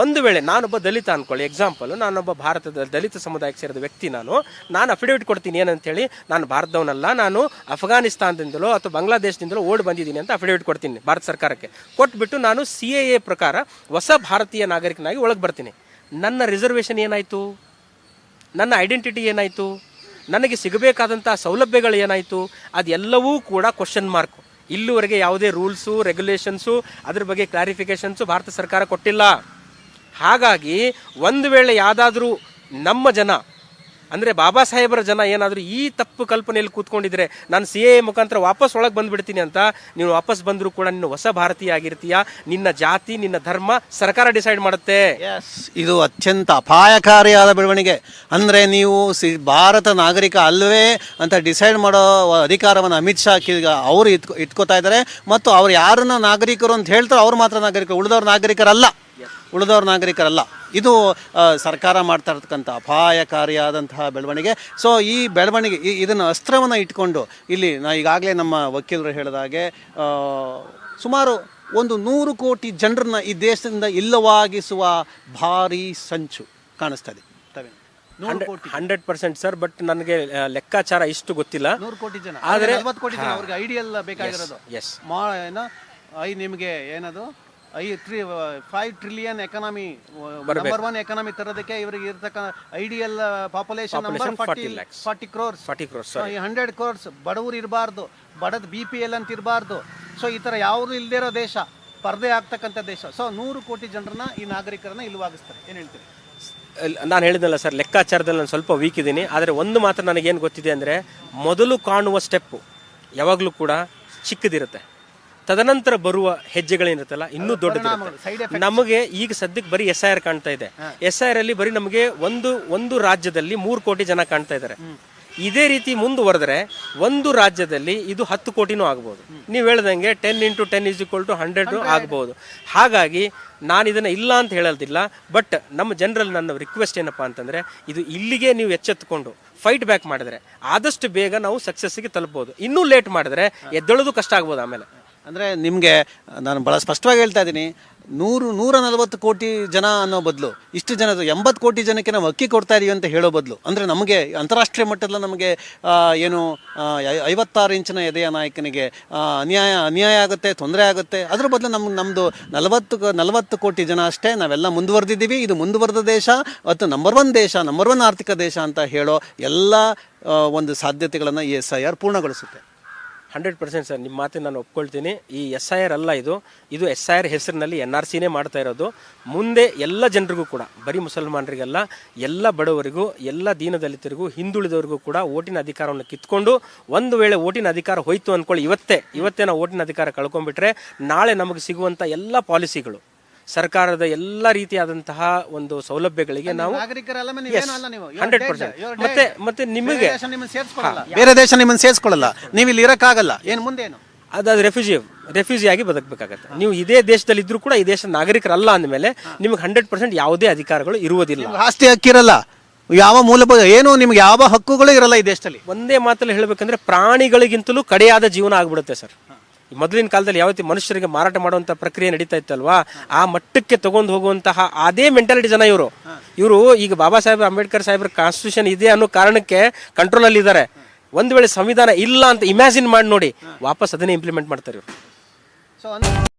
Speaker 2: ಒಂದು ವೇಳೆ ನಾನೊಬ್ಬ ದಲಿತ ಅಂದ್ಕೊಳ್ಳಿ ಎಕ್ಸಾಂಪಲ್ ನಾನೊಬ್ಬ ಭಾರತದ ದಲಿತ ಸಮುದಾಯಕ್ಕೆ ಸೇರಿದ ವ್ಯಕ್ತಿ ನಾನು ನಾನು ಅಫಿಡೇವಿಟ್ ಕೊಡ್ತೀನಿ ಏನಂತೇಳಿ, ನಾನು ಭಾರತದವನಲ್ಲ, ನಾನು ಅಫ್ಘಾನಿಸ್ತಾನದಿಂದಲೋ ಅಥವಾ ಬಾಂಗ್ಲಾದೇಶದಿಂದಲೋ ಓಡಿ ಬಂದಿದ್ದೀನಿ ಅಂತ ಅಫಿಡೇವಿಟ್ ಕೊಡ್ತೀನಿ ಭಾರತ ಸರ್ಕಾರಕ್ಕೆ. ಕೊಟ್ಬಿಟ್ಟು ನಾನು ಸಿ ಎ ಎ ಪ್ರಕಾರ ಹೊಸ ಭಾರತೀಯ ನಾಗರಿಕನಾಗಿ ಒಳಗೆ ಬರ್ತೀನಿ. ನನ್ನ ರಿಸರ್ವೇಷನ್ ಏನಾಯಿತು? ನನ್ನ ಐಡೆಂಟಿಟಿ ಏನಾಯಿತು? ನನಗೆ ಸಿಗಬೇಕಾದಂಥ ಸೌಲಭ್ಯಗಳು ಏನಾಯಿತು? ಅದೆಲ್ಲವೂ ಕೂಡ ಕ್ವಶನ್ ಮಾರ್ಕ್ ಇಲ್ಲಿವರೆಗೆ ಯಾವುದೇ ರೂಲ್ಸು ರೆಗ್ಯುಲೇಷನ್ಸು ಅದ್ರ ಬಗ್ಗೆ ಕ್ಲಾರಿಫಿಕೇಷನ್ಸು ಭಾರತ ಸರ್ಕಾರ ಕೊಟ್ಟಿಲ್ಲ. ಹಾಗಾಗಿ ಒಂದು ವೇಳೆ ಯಾವುದಾದ್ರೂ ನಮ್ಮ ಜನ ಅಂದರೆ ಬಾಬಾ ಸಾಹೇಬರ ಜನ ಏನಾದರೂ ಈ ತಪ್ಪು ಕಲ್ಪನೆಯಲ್ಲಿ ಕೂತ್ಕೊಂಡಿದ್ರೆ ನಾನು ಸಿ ಎ ಮುಖಾಂತರ ವಾಪಸ್ ಒಳಗೆ ಬಂದ್ಬಿಡ್ತೀನಿ ಅಂತ, ನೀನು ವಾಪಸ್ ಬಂದರೂ ಕೂಡ ನೀನು ಹೊಸ ಭಾರತೀಯ ಆಗಿರ್ತೀಯ? ನಿನ್ನ ಜಾತಿ, ನಿನ್ನ ಧರ್ಮ ಸರ್ಕಾರ ಡಿಸೈಡ್ ಮಾಡುತ್ತೆ.
Speaker 1: ಇದು ಅತ್ಯಂತ ಅಪಾಯಕಾರಿಯಾದ ಬೆಳವಣಿಗೆ. ಅಂದರೆ ನೀವು ಭಾರತ ನಾಗರಿಕ ಅಲ್ವೇ ಅಂತ ಡಿಸೈಡ್ ಮಾಡೋ ಅಧಿಕಾರವನ್ನು ಅಮಿತ್ ಶಾ ಅವರು ಇಟ್ಕೊ ಇಟ್ಕೋತಾ ಇದ್ದಾರೆ. ಮತ್ತು ಅವ್ರು ಯಾರನ್ನ ನಾಗರಿಕರು ಅಂತ ಹೇಳ್ತಾರೋ ಅವ್ರು ಮಾತ್ರ ನಾಗರಿಕರು ಉಳಿದವ್ರ ನಾಗರಿಕರಲ್ಲ. ಉಳಿದವ್ರ ನಾಗರಿಕರಲ್ಲ. ಇದು ಸರ್ಕಾರ ಮಾಡ್ತಾ ಇರ್ತಕ್ಕಂಥ ಅಪಾಯಕಾರಿಯಾದಂತಹ ಬೆಳವಣಿಗೆ. ಸೊ ಈ ಬೆಳವಣಿಗೆ ಈ- ಇದನ್ನು ಅಸ್ತ್ರವನ್ನು ಇಟ್ಕೊಂಡು ಇಲ್ಲಿ ನಾ ಈಗಾಗಲೇ ನಮ್ಮ ವಕೀಲರು ಹೇಳಿದಾಗೆ ಸುಮಾರು ಒಂದು ನೂರು ಕೋಟಿ ಜನರನ್ನ ಈ ದೇಶದಿಂದ ಇಲ್ಲವಾಗಿಸುವ ಭಾರಿ ಸಂಚು ಕಾಣಿಸ್ತಾ ಇದೆ. ತಾವೇನು? ಕೋಟಿ.
Speaker 2: ಹಂಡ್ರೆಡ್ ಪರ್ಸೆಂಟ್ ಸರ್ ಬಟ್ ನನಗೆ ಲೆಕ್ಕಾಚಾರ ಇಷ್ಟು ಗೊತ್ತಿಲ್ಲ.
Speaker 3: ನೂರು ಕೋಟಿ ಜನ.
Speaker 2: ಆದ್ರೆ-
Speaker 3: ಆದ್ರೆ ನಲವತ್ತು ಕೋಟಿ ಜನ ಅವ್ರಿಗೆ ಐಡಿಯಲ್ ಬೇಕಾಗಿರೋದು.
Speaker 2: ಎಸ್
Speaker 3: ಮಾ ಏನೋ ಐ ನಿಮಗೆ ಏನದು? I three five trillion economy number one economy ತರೋದಕ್ಕೆ ಇವರಿಗೆ ಇರ್ತಕ್ಕ ideal population number
Speaker 2: Population 40
Speaker 3: forty. Forty crores
Speaker 2: forty crores
Speaker 3: ಈ ಹಂಡ್ರೆಡ್ ಕ್ರೋರ್ಸ್ ಬಡವರು ಇರಬಾರ್ದು ಬಡದ ಬಿ ಪಿ ಎಲ್ ಅಂತ ಇರಬಾರ್ದು. ಸೊ ಈ ಥರ ಯಾವುದು ಇಲ್ಲದೇ ಇರೋ ದೇಶ ಪರದೆ ಆಗ್ತಕ್ಕಂಥ ದೇಶ. ಸೊ ನೂರು ಕೋಟಿ ಜನರನ್ನ ಈ ನಾಗರಿಕರನ್ನ ಇಲ್ಲವಾಗಿಸ್ತಾರೆ ಏನು ಹೇಳ್ತೀರಿ?
Speaker 2: ನಾನು ಹೇಳಿದ್ನಲ್ಲ ಸರ್ ಲೆಕ್ಕಾಚಾರದಲ್ಲಿ ನಾನು ಸ್ವಲ್ಪ ವೀಕ್ ಇದ್ದೀನಿ ಆದರೆ ಒಂದು ಮಾತ್ರ ನನಗೇನು ಗೊತ್ತಿದೆ ಅಂದರೆ ಮೊದಲು ಕಾಣುವ ಸ್ಟೆಪ್ಪು ಯಾವಾಗಲೂ ಕೂಡ ಚಿಕ್ಕದಿರುತ್ತೆ. ತದನಂತರ ಬರುವ ಹೆಜ್ಜೆಗಳೇನಿರುತ್ತಲ್ಲ ಇನ್ನೂ ದೊಡ್ಡದು ನಮಗೆ ಈಗ ಸದ್ಯಕ್ಕೆ ಬರೀ ಎಸ್ ಐ ಆರ್ ಕಾಣ್ತಾ ಇದೆ. ಎಸ್ ಐ ಆರ್ ಅಲ್ಲಿ ಬರೀ ನಮಗೆ ಒಂದು ಒಂದು ರಾಜ್ಯದಲ್ಲಿ ಮೂರು ಕೋಟಿ ಜನ ಕಾಣ್ತಾ ಇದ್ದಾರೆ. ಇದೇ ರೀತಿ ಮುಂದುವರೆದ್ರೆ ಒಂದು ರಾಜ್ಯದಲ್ಲಿ ಇದು ಹತ್ತು ಕೋಟಿನೂ ಆಗ್ಬೋದು. ನೀವು ಹೇಳ್ದಂಗೆ ten into ten is equal to hundred. ಆಗ್ಬೋದು. ಹಾಗಾಗಿ ನಾನು ಇದನ್ನ ಇಲ್ಲ ಅಂತ ಹೇಳೋದಿಲ್ಲ ಬಟ್ ನಮ್ಮ ಜನರಲ್ ನನ್ನ ರಿಕ್ವೆಸ್ಟ್ ಏನಪ್ಪ ಅಂತಂದ್ರೆ ಇದು ಇಲ್ಲಿಗೆ ನೀವು ಎಚ್ಚೆತ್ತುಕೊಂಡು ಫೈಟ್ ಬ್ಯಾಕ್ ಮಾಡಿದ್ರೆ ಆದಷ್ಟು ಬೇಗ ನಾವು ಸಕ್ಸಸ್ಸಿಗೆ ತಲುಪಬಹುದು ಇನ್ನೂ ಲೇಟ್ ಮಾಡಿದ್ರೆ ಎದ್ದೇಳೋದು ಕಷ್ಟ ಆಗ್ಬೋದು ಆಮೇಲೆ.
Speaker 1: ಅಂದರೆ ನಿಮಗೆ, ನಾನು ಭಾಳ ಸ್ಪಷ್ಟವಾಗಿ ಹೇಳ್ತಾ ಇದ್ದೀನಿ, ನೂರು ನೂರ ನಲವತ್ತು ಕೋಟಿ ಜನ ಅನ್ನೋ ಬದಲು, ಇಷ್ಟು ಜನ ಎಂಬತ್ತು ಕೋಟಿ ಜನಕ್ಕೆ ನಾವು ಅಕ್ಕಿ ಕೊಡ್ತಾ ಇದೀವಿ ಅಂತ ಹೇಳೋ ಬದಲು, ಅಂದರೆ ನಮಗೆ ಅಂತಾರಾಷ್ಟ್ರೀಯ ಮಟ್ಟದಲ್ಲಿ ನಮಗೆ ಏನು ಐವತ್ತಾರು ಇಂಚಿನ ಎದೆಯ ನಾಯಕನಿಗೆ ಅನ್ಯಾಯ ಅನ್ಯಾಯ ಆಗುತ್ತೆ, ತೊಂದರೆ ಆಗುತ್ತೆ, ಅದ್ರ ಬದಲು ನಮ್ಮ ನಮ್ಮದು ನಲವತ್ತು ನಲವತ್ತು ಕೋಟಿ ಜನ ಅಷ್ಟೇ ನಾವೆಲ್ಲ ಮುಂದುವರೆದಿದ್ದೀವಿ, ಇದು ಮುಂದುವರೆದ ದೇಶ, ಮತ್ತು ನಂಬರ್ ಒನ್ ದೇಶ ನಂಬರ್ ಒನ್ ಆರ್ಥಿಕ ದೇಶ ಅಂತ ಹೇಳೋ ಎಲ್ಲ ಒಂದು ಸಾಧ್ಯತೆಗಳನ್ನು ಎಸ್ ಐ ಆರ್ ಪೂರ್ಣಗೊಳಿಸುತ್ತೆ.
Speaker 2: ಹಂಡ್ರೆಡ್ ಪರ್ಸೆಂಟ್ ಸರ್, ನಿಮ್ಮ ಮಾತಿನ ನಾನು ಒಪ್ಕೊಳ್ತೀನಿ. ಈ ಎಸ್ ಐ ಆರ್ ಅಲ್ಲ ಇದು. ಇದು ಎಸ್ ಐ ಆರ್ ಹೆಸರಿನಲ್ಲಿ ಎನ್ ಆರ್ ಸಿನೇ ಮಾಡ್ತಾ ಇರೋದು. ಮುಂದೆ ಎಲ್ಲ ಜನರಿಗೂ ಕೂಡ, ಬರೀ ಮುಸಲ್ಮಾನರಿಗೆಲ್ಲ, ಎಲ್ಲ ಬಡವರಿಗೂ, ಎಲ್ಲ ದೀನದಲಿತರಿಗೂ, ಹಿಂದುಳಿದವರಿಗೂ ಕೂಡ ಓಟಿನ ಅಧಿಕಾರವನ್ನು ಕಿತ್ಕೊಂಡು ಒಂದು ವೇಳೆ ಓಟಿನ ಅಧಿಕಾರ ಹೋಯಿತು ಅಂದ್ಕೊಳ್ಳಿ ಇವತ್ತೇ ಇವತ್ತೇ ನಾವು ಓಟಿನ ಅಧಿಕಾರ ಕಳ್ಕೊಂಡ್ಬಿಟ್ರೆ ನಾಳೆ ನಮಗೆ ಸಿಗುವಂಥ ಎಲ್ಲ ಪಾಲಿಸಿಗಳು ಸರ್ಕಾರದ ಎಲ್ಲ ರೀತಿಯಾದಂತಹ ಒಂದು ಸೌಲಭ್ಯಗಳಿಗೆ ನಾವು ಹಂಡ್ರೆಡ್ ಪರ್ಸೆಂಟ್ ಮತ್ತೆ ಮತ್ತೆ ನಿಮಗೆ
Speaker 1: ಬೇರೆ ದೇಶ ನಿಮ್ಮನ್ನು ಸೇರಿಸ್ಕೊಳ್ಳಲ್ಲ. ನೀವು ಇಲ್ಲಿ ಇರೋಕ್ಕಾಗಲ್ಲ.
Speaker 3: ಏನು ಮುಂದೇನು?
Speaker 2: ಅದಾದ ರೆಫ್ಯೂಜಿ ರೆಫ್ಯೂಜಿ ಆಗಿ ಬದುಕಬೇಕಾಗತ್ತೆ. ನೀವು ಇದೇ ದೇಶದಲ್ಲಿ ಇದ್ರೂ ಕೂಡ ಈ ದೇಶದ ನಾಗರಿಕರಲ್ಲ ಅಂದಮೇಲೆ ನಿಮಗೆ ಹಂಡ್ರೆಡ್ ಪರ್ಸೆಂಟ್ ಯಾವುದೇ ಅಧಿಕಾರಗಳು ಇರುವುದಿಲ್ಲ.
Speaker 1: ನಿಮ್ಗೆ ಆಸ್ತಿ ಹಕ್ಕಿರಲ್ಲ ಯಾವ ಮೂಲಭೂತ ಏನು ನಿಮ್ಗೆ ಯಾವ ಹಕ್ಕುಗಳು ಇರಲ್ಲ ಈ ದೇಶದಲ್ಲಿ.
Speaker 2: ಒಂದೇ ಮಾತಲ್ಲಿ ಹೇಳಬೇಕಂದ್ರೆ ಪ್ರಾಣಿಗಳಿಗಿಂತಲೂ ಕಡೆಯಾದ ಜೀವನ ಆಗ್ಬಿಡುತ್ತೆ ಸರ್. ಮೊದಲಿನ ಕಾಲದಲ್ಲಿ ಯಾವ ರೀತಿ ಮನುಷ್ಯರಿಗೆ ಮಾರಾಟ ಮಾಡುವಂತ ಪ್ರಕ್ರಿಯೆ ನಡೀತಾ ಇತ್ತಲ್ವಾ? ಆ ಮಟ್ಟಕ್ಕೆ ತಗೊಂಡು ಹೋಗುವಂತಹ ಅದೇ ಮೆಂಟಾಲಿಟಿ ಜನ ಇವರು. ಇವರು ಈಗ ಬಾಬಾ ಸಾಹೇಬ್, ಅಂಬೇಡ್ಕರ್ ಸಾಹೇಬ್ರ ಕಾನ್ಸ್ಟಿಟ್ಯೂಷನ್ ಇದೆ ಅನ್ನೋ ಕಾರಣಕ್ಕೆ ಕಂಟ್ರೋಲ್ ಅಲ್ಲಿ ಇದ್ದಾರೆ. ಒಂದ್ ವೇಳೆ ಸಂವಿಧಾನ ಇಲ್ಲ ಅಂತ ಇಮ್ಯಾಜಿನ್ ಮಾಡಿ ನೋಡಿ, ವಾಪಸ್ ಅದನ್ನೇ ಇಂಪ್ಲಿಮೆಂಟ್ ಮಾಡ್ತಾರೆ ಇವ್ರು.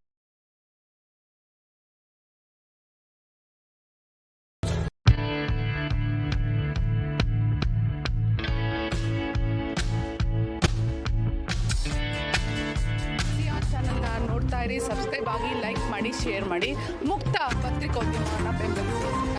Speaker 4: ಮಾಡಿ ಮುಕ್ತ ಪತ್ರಿಕೋದ್ಯಮವನ್ನು ಬೆಂಬಲಿಸಿ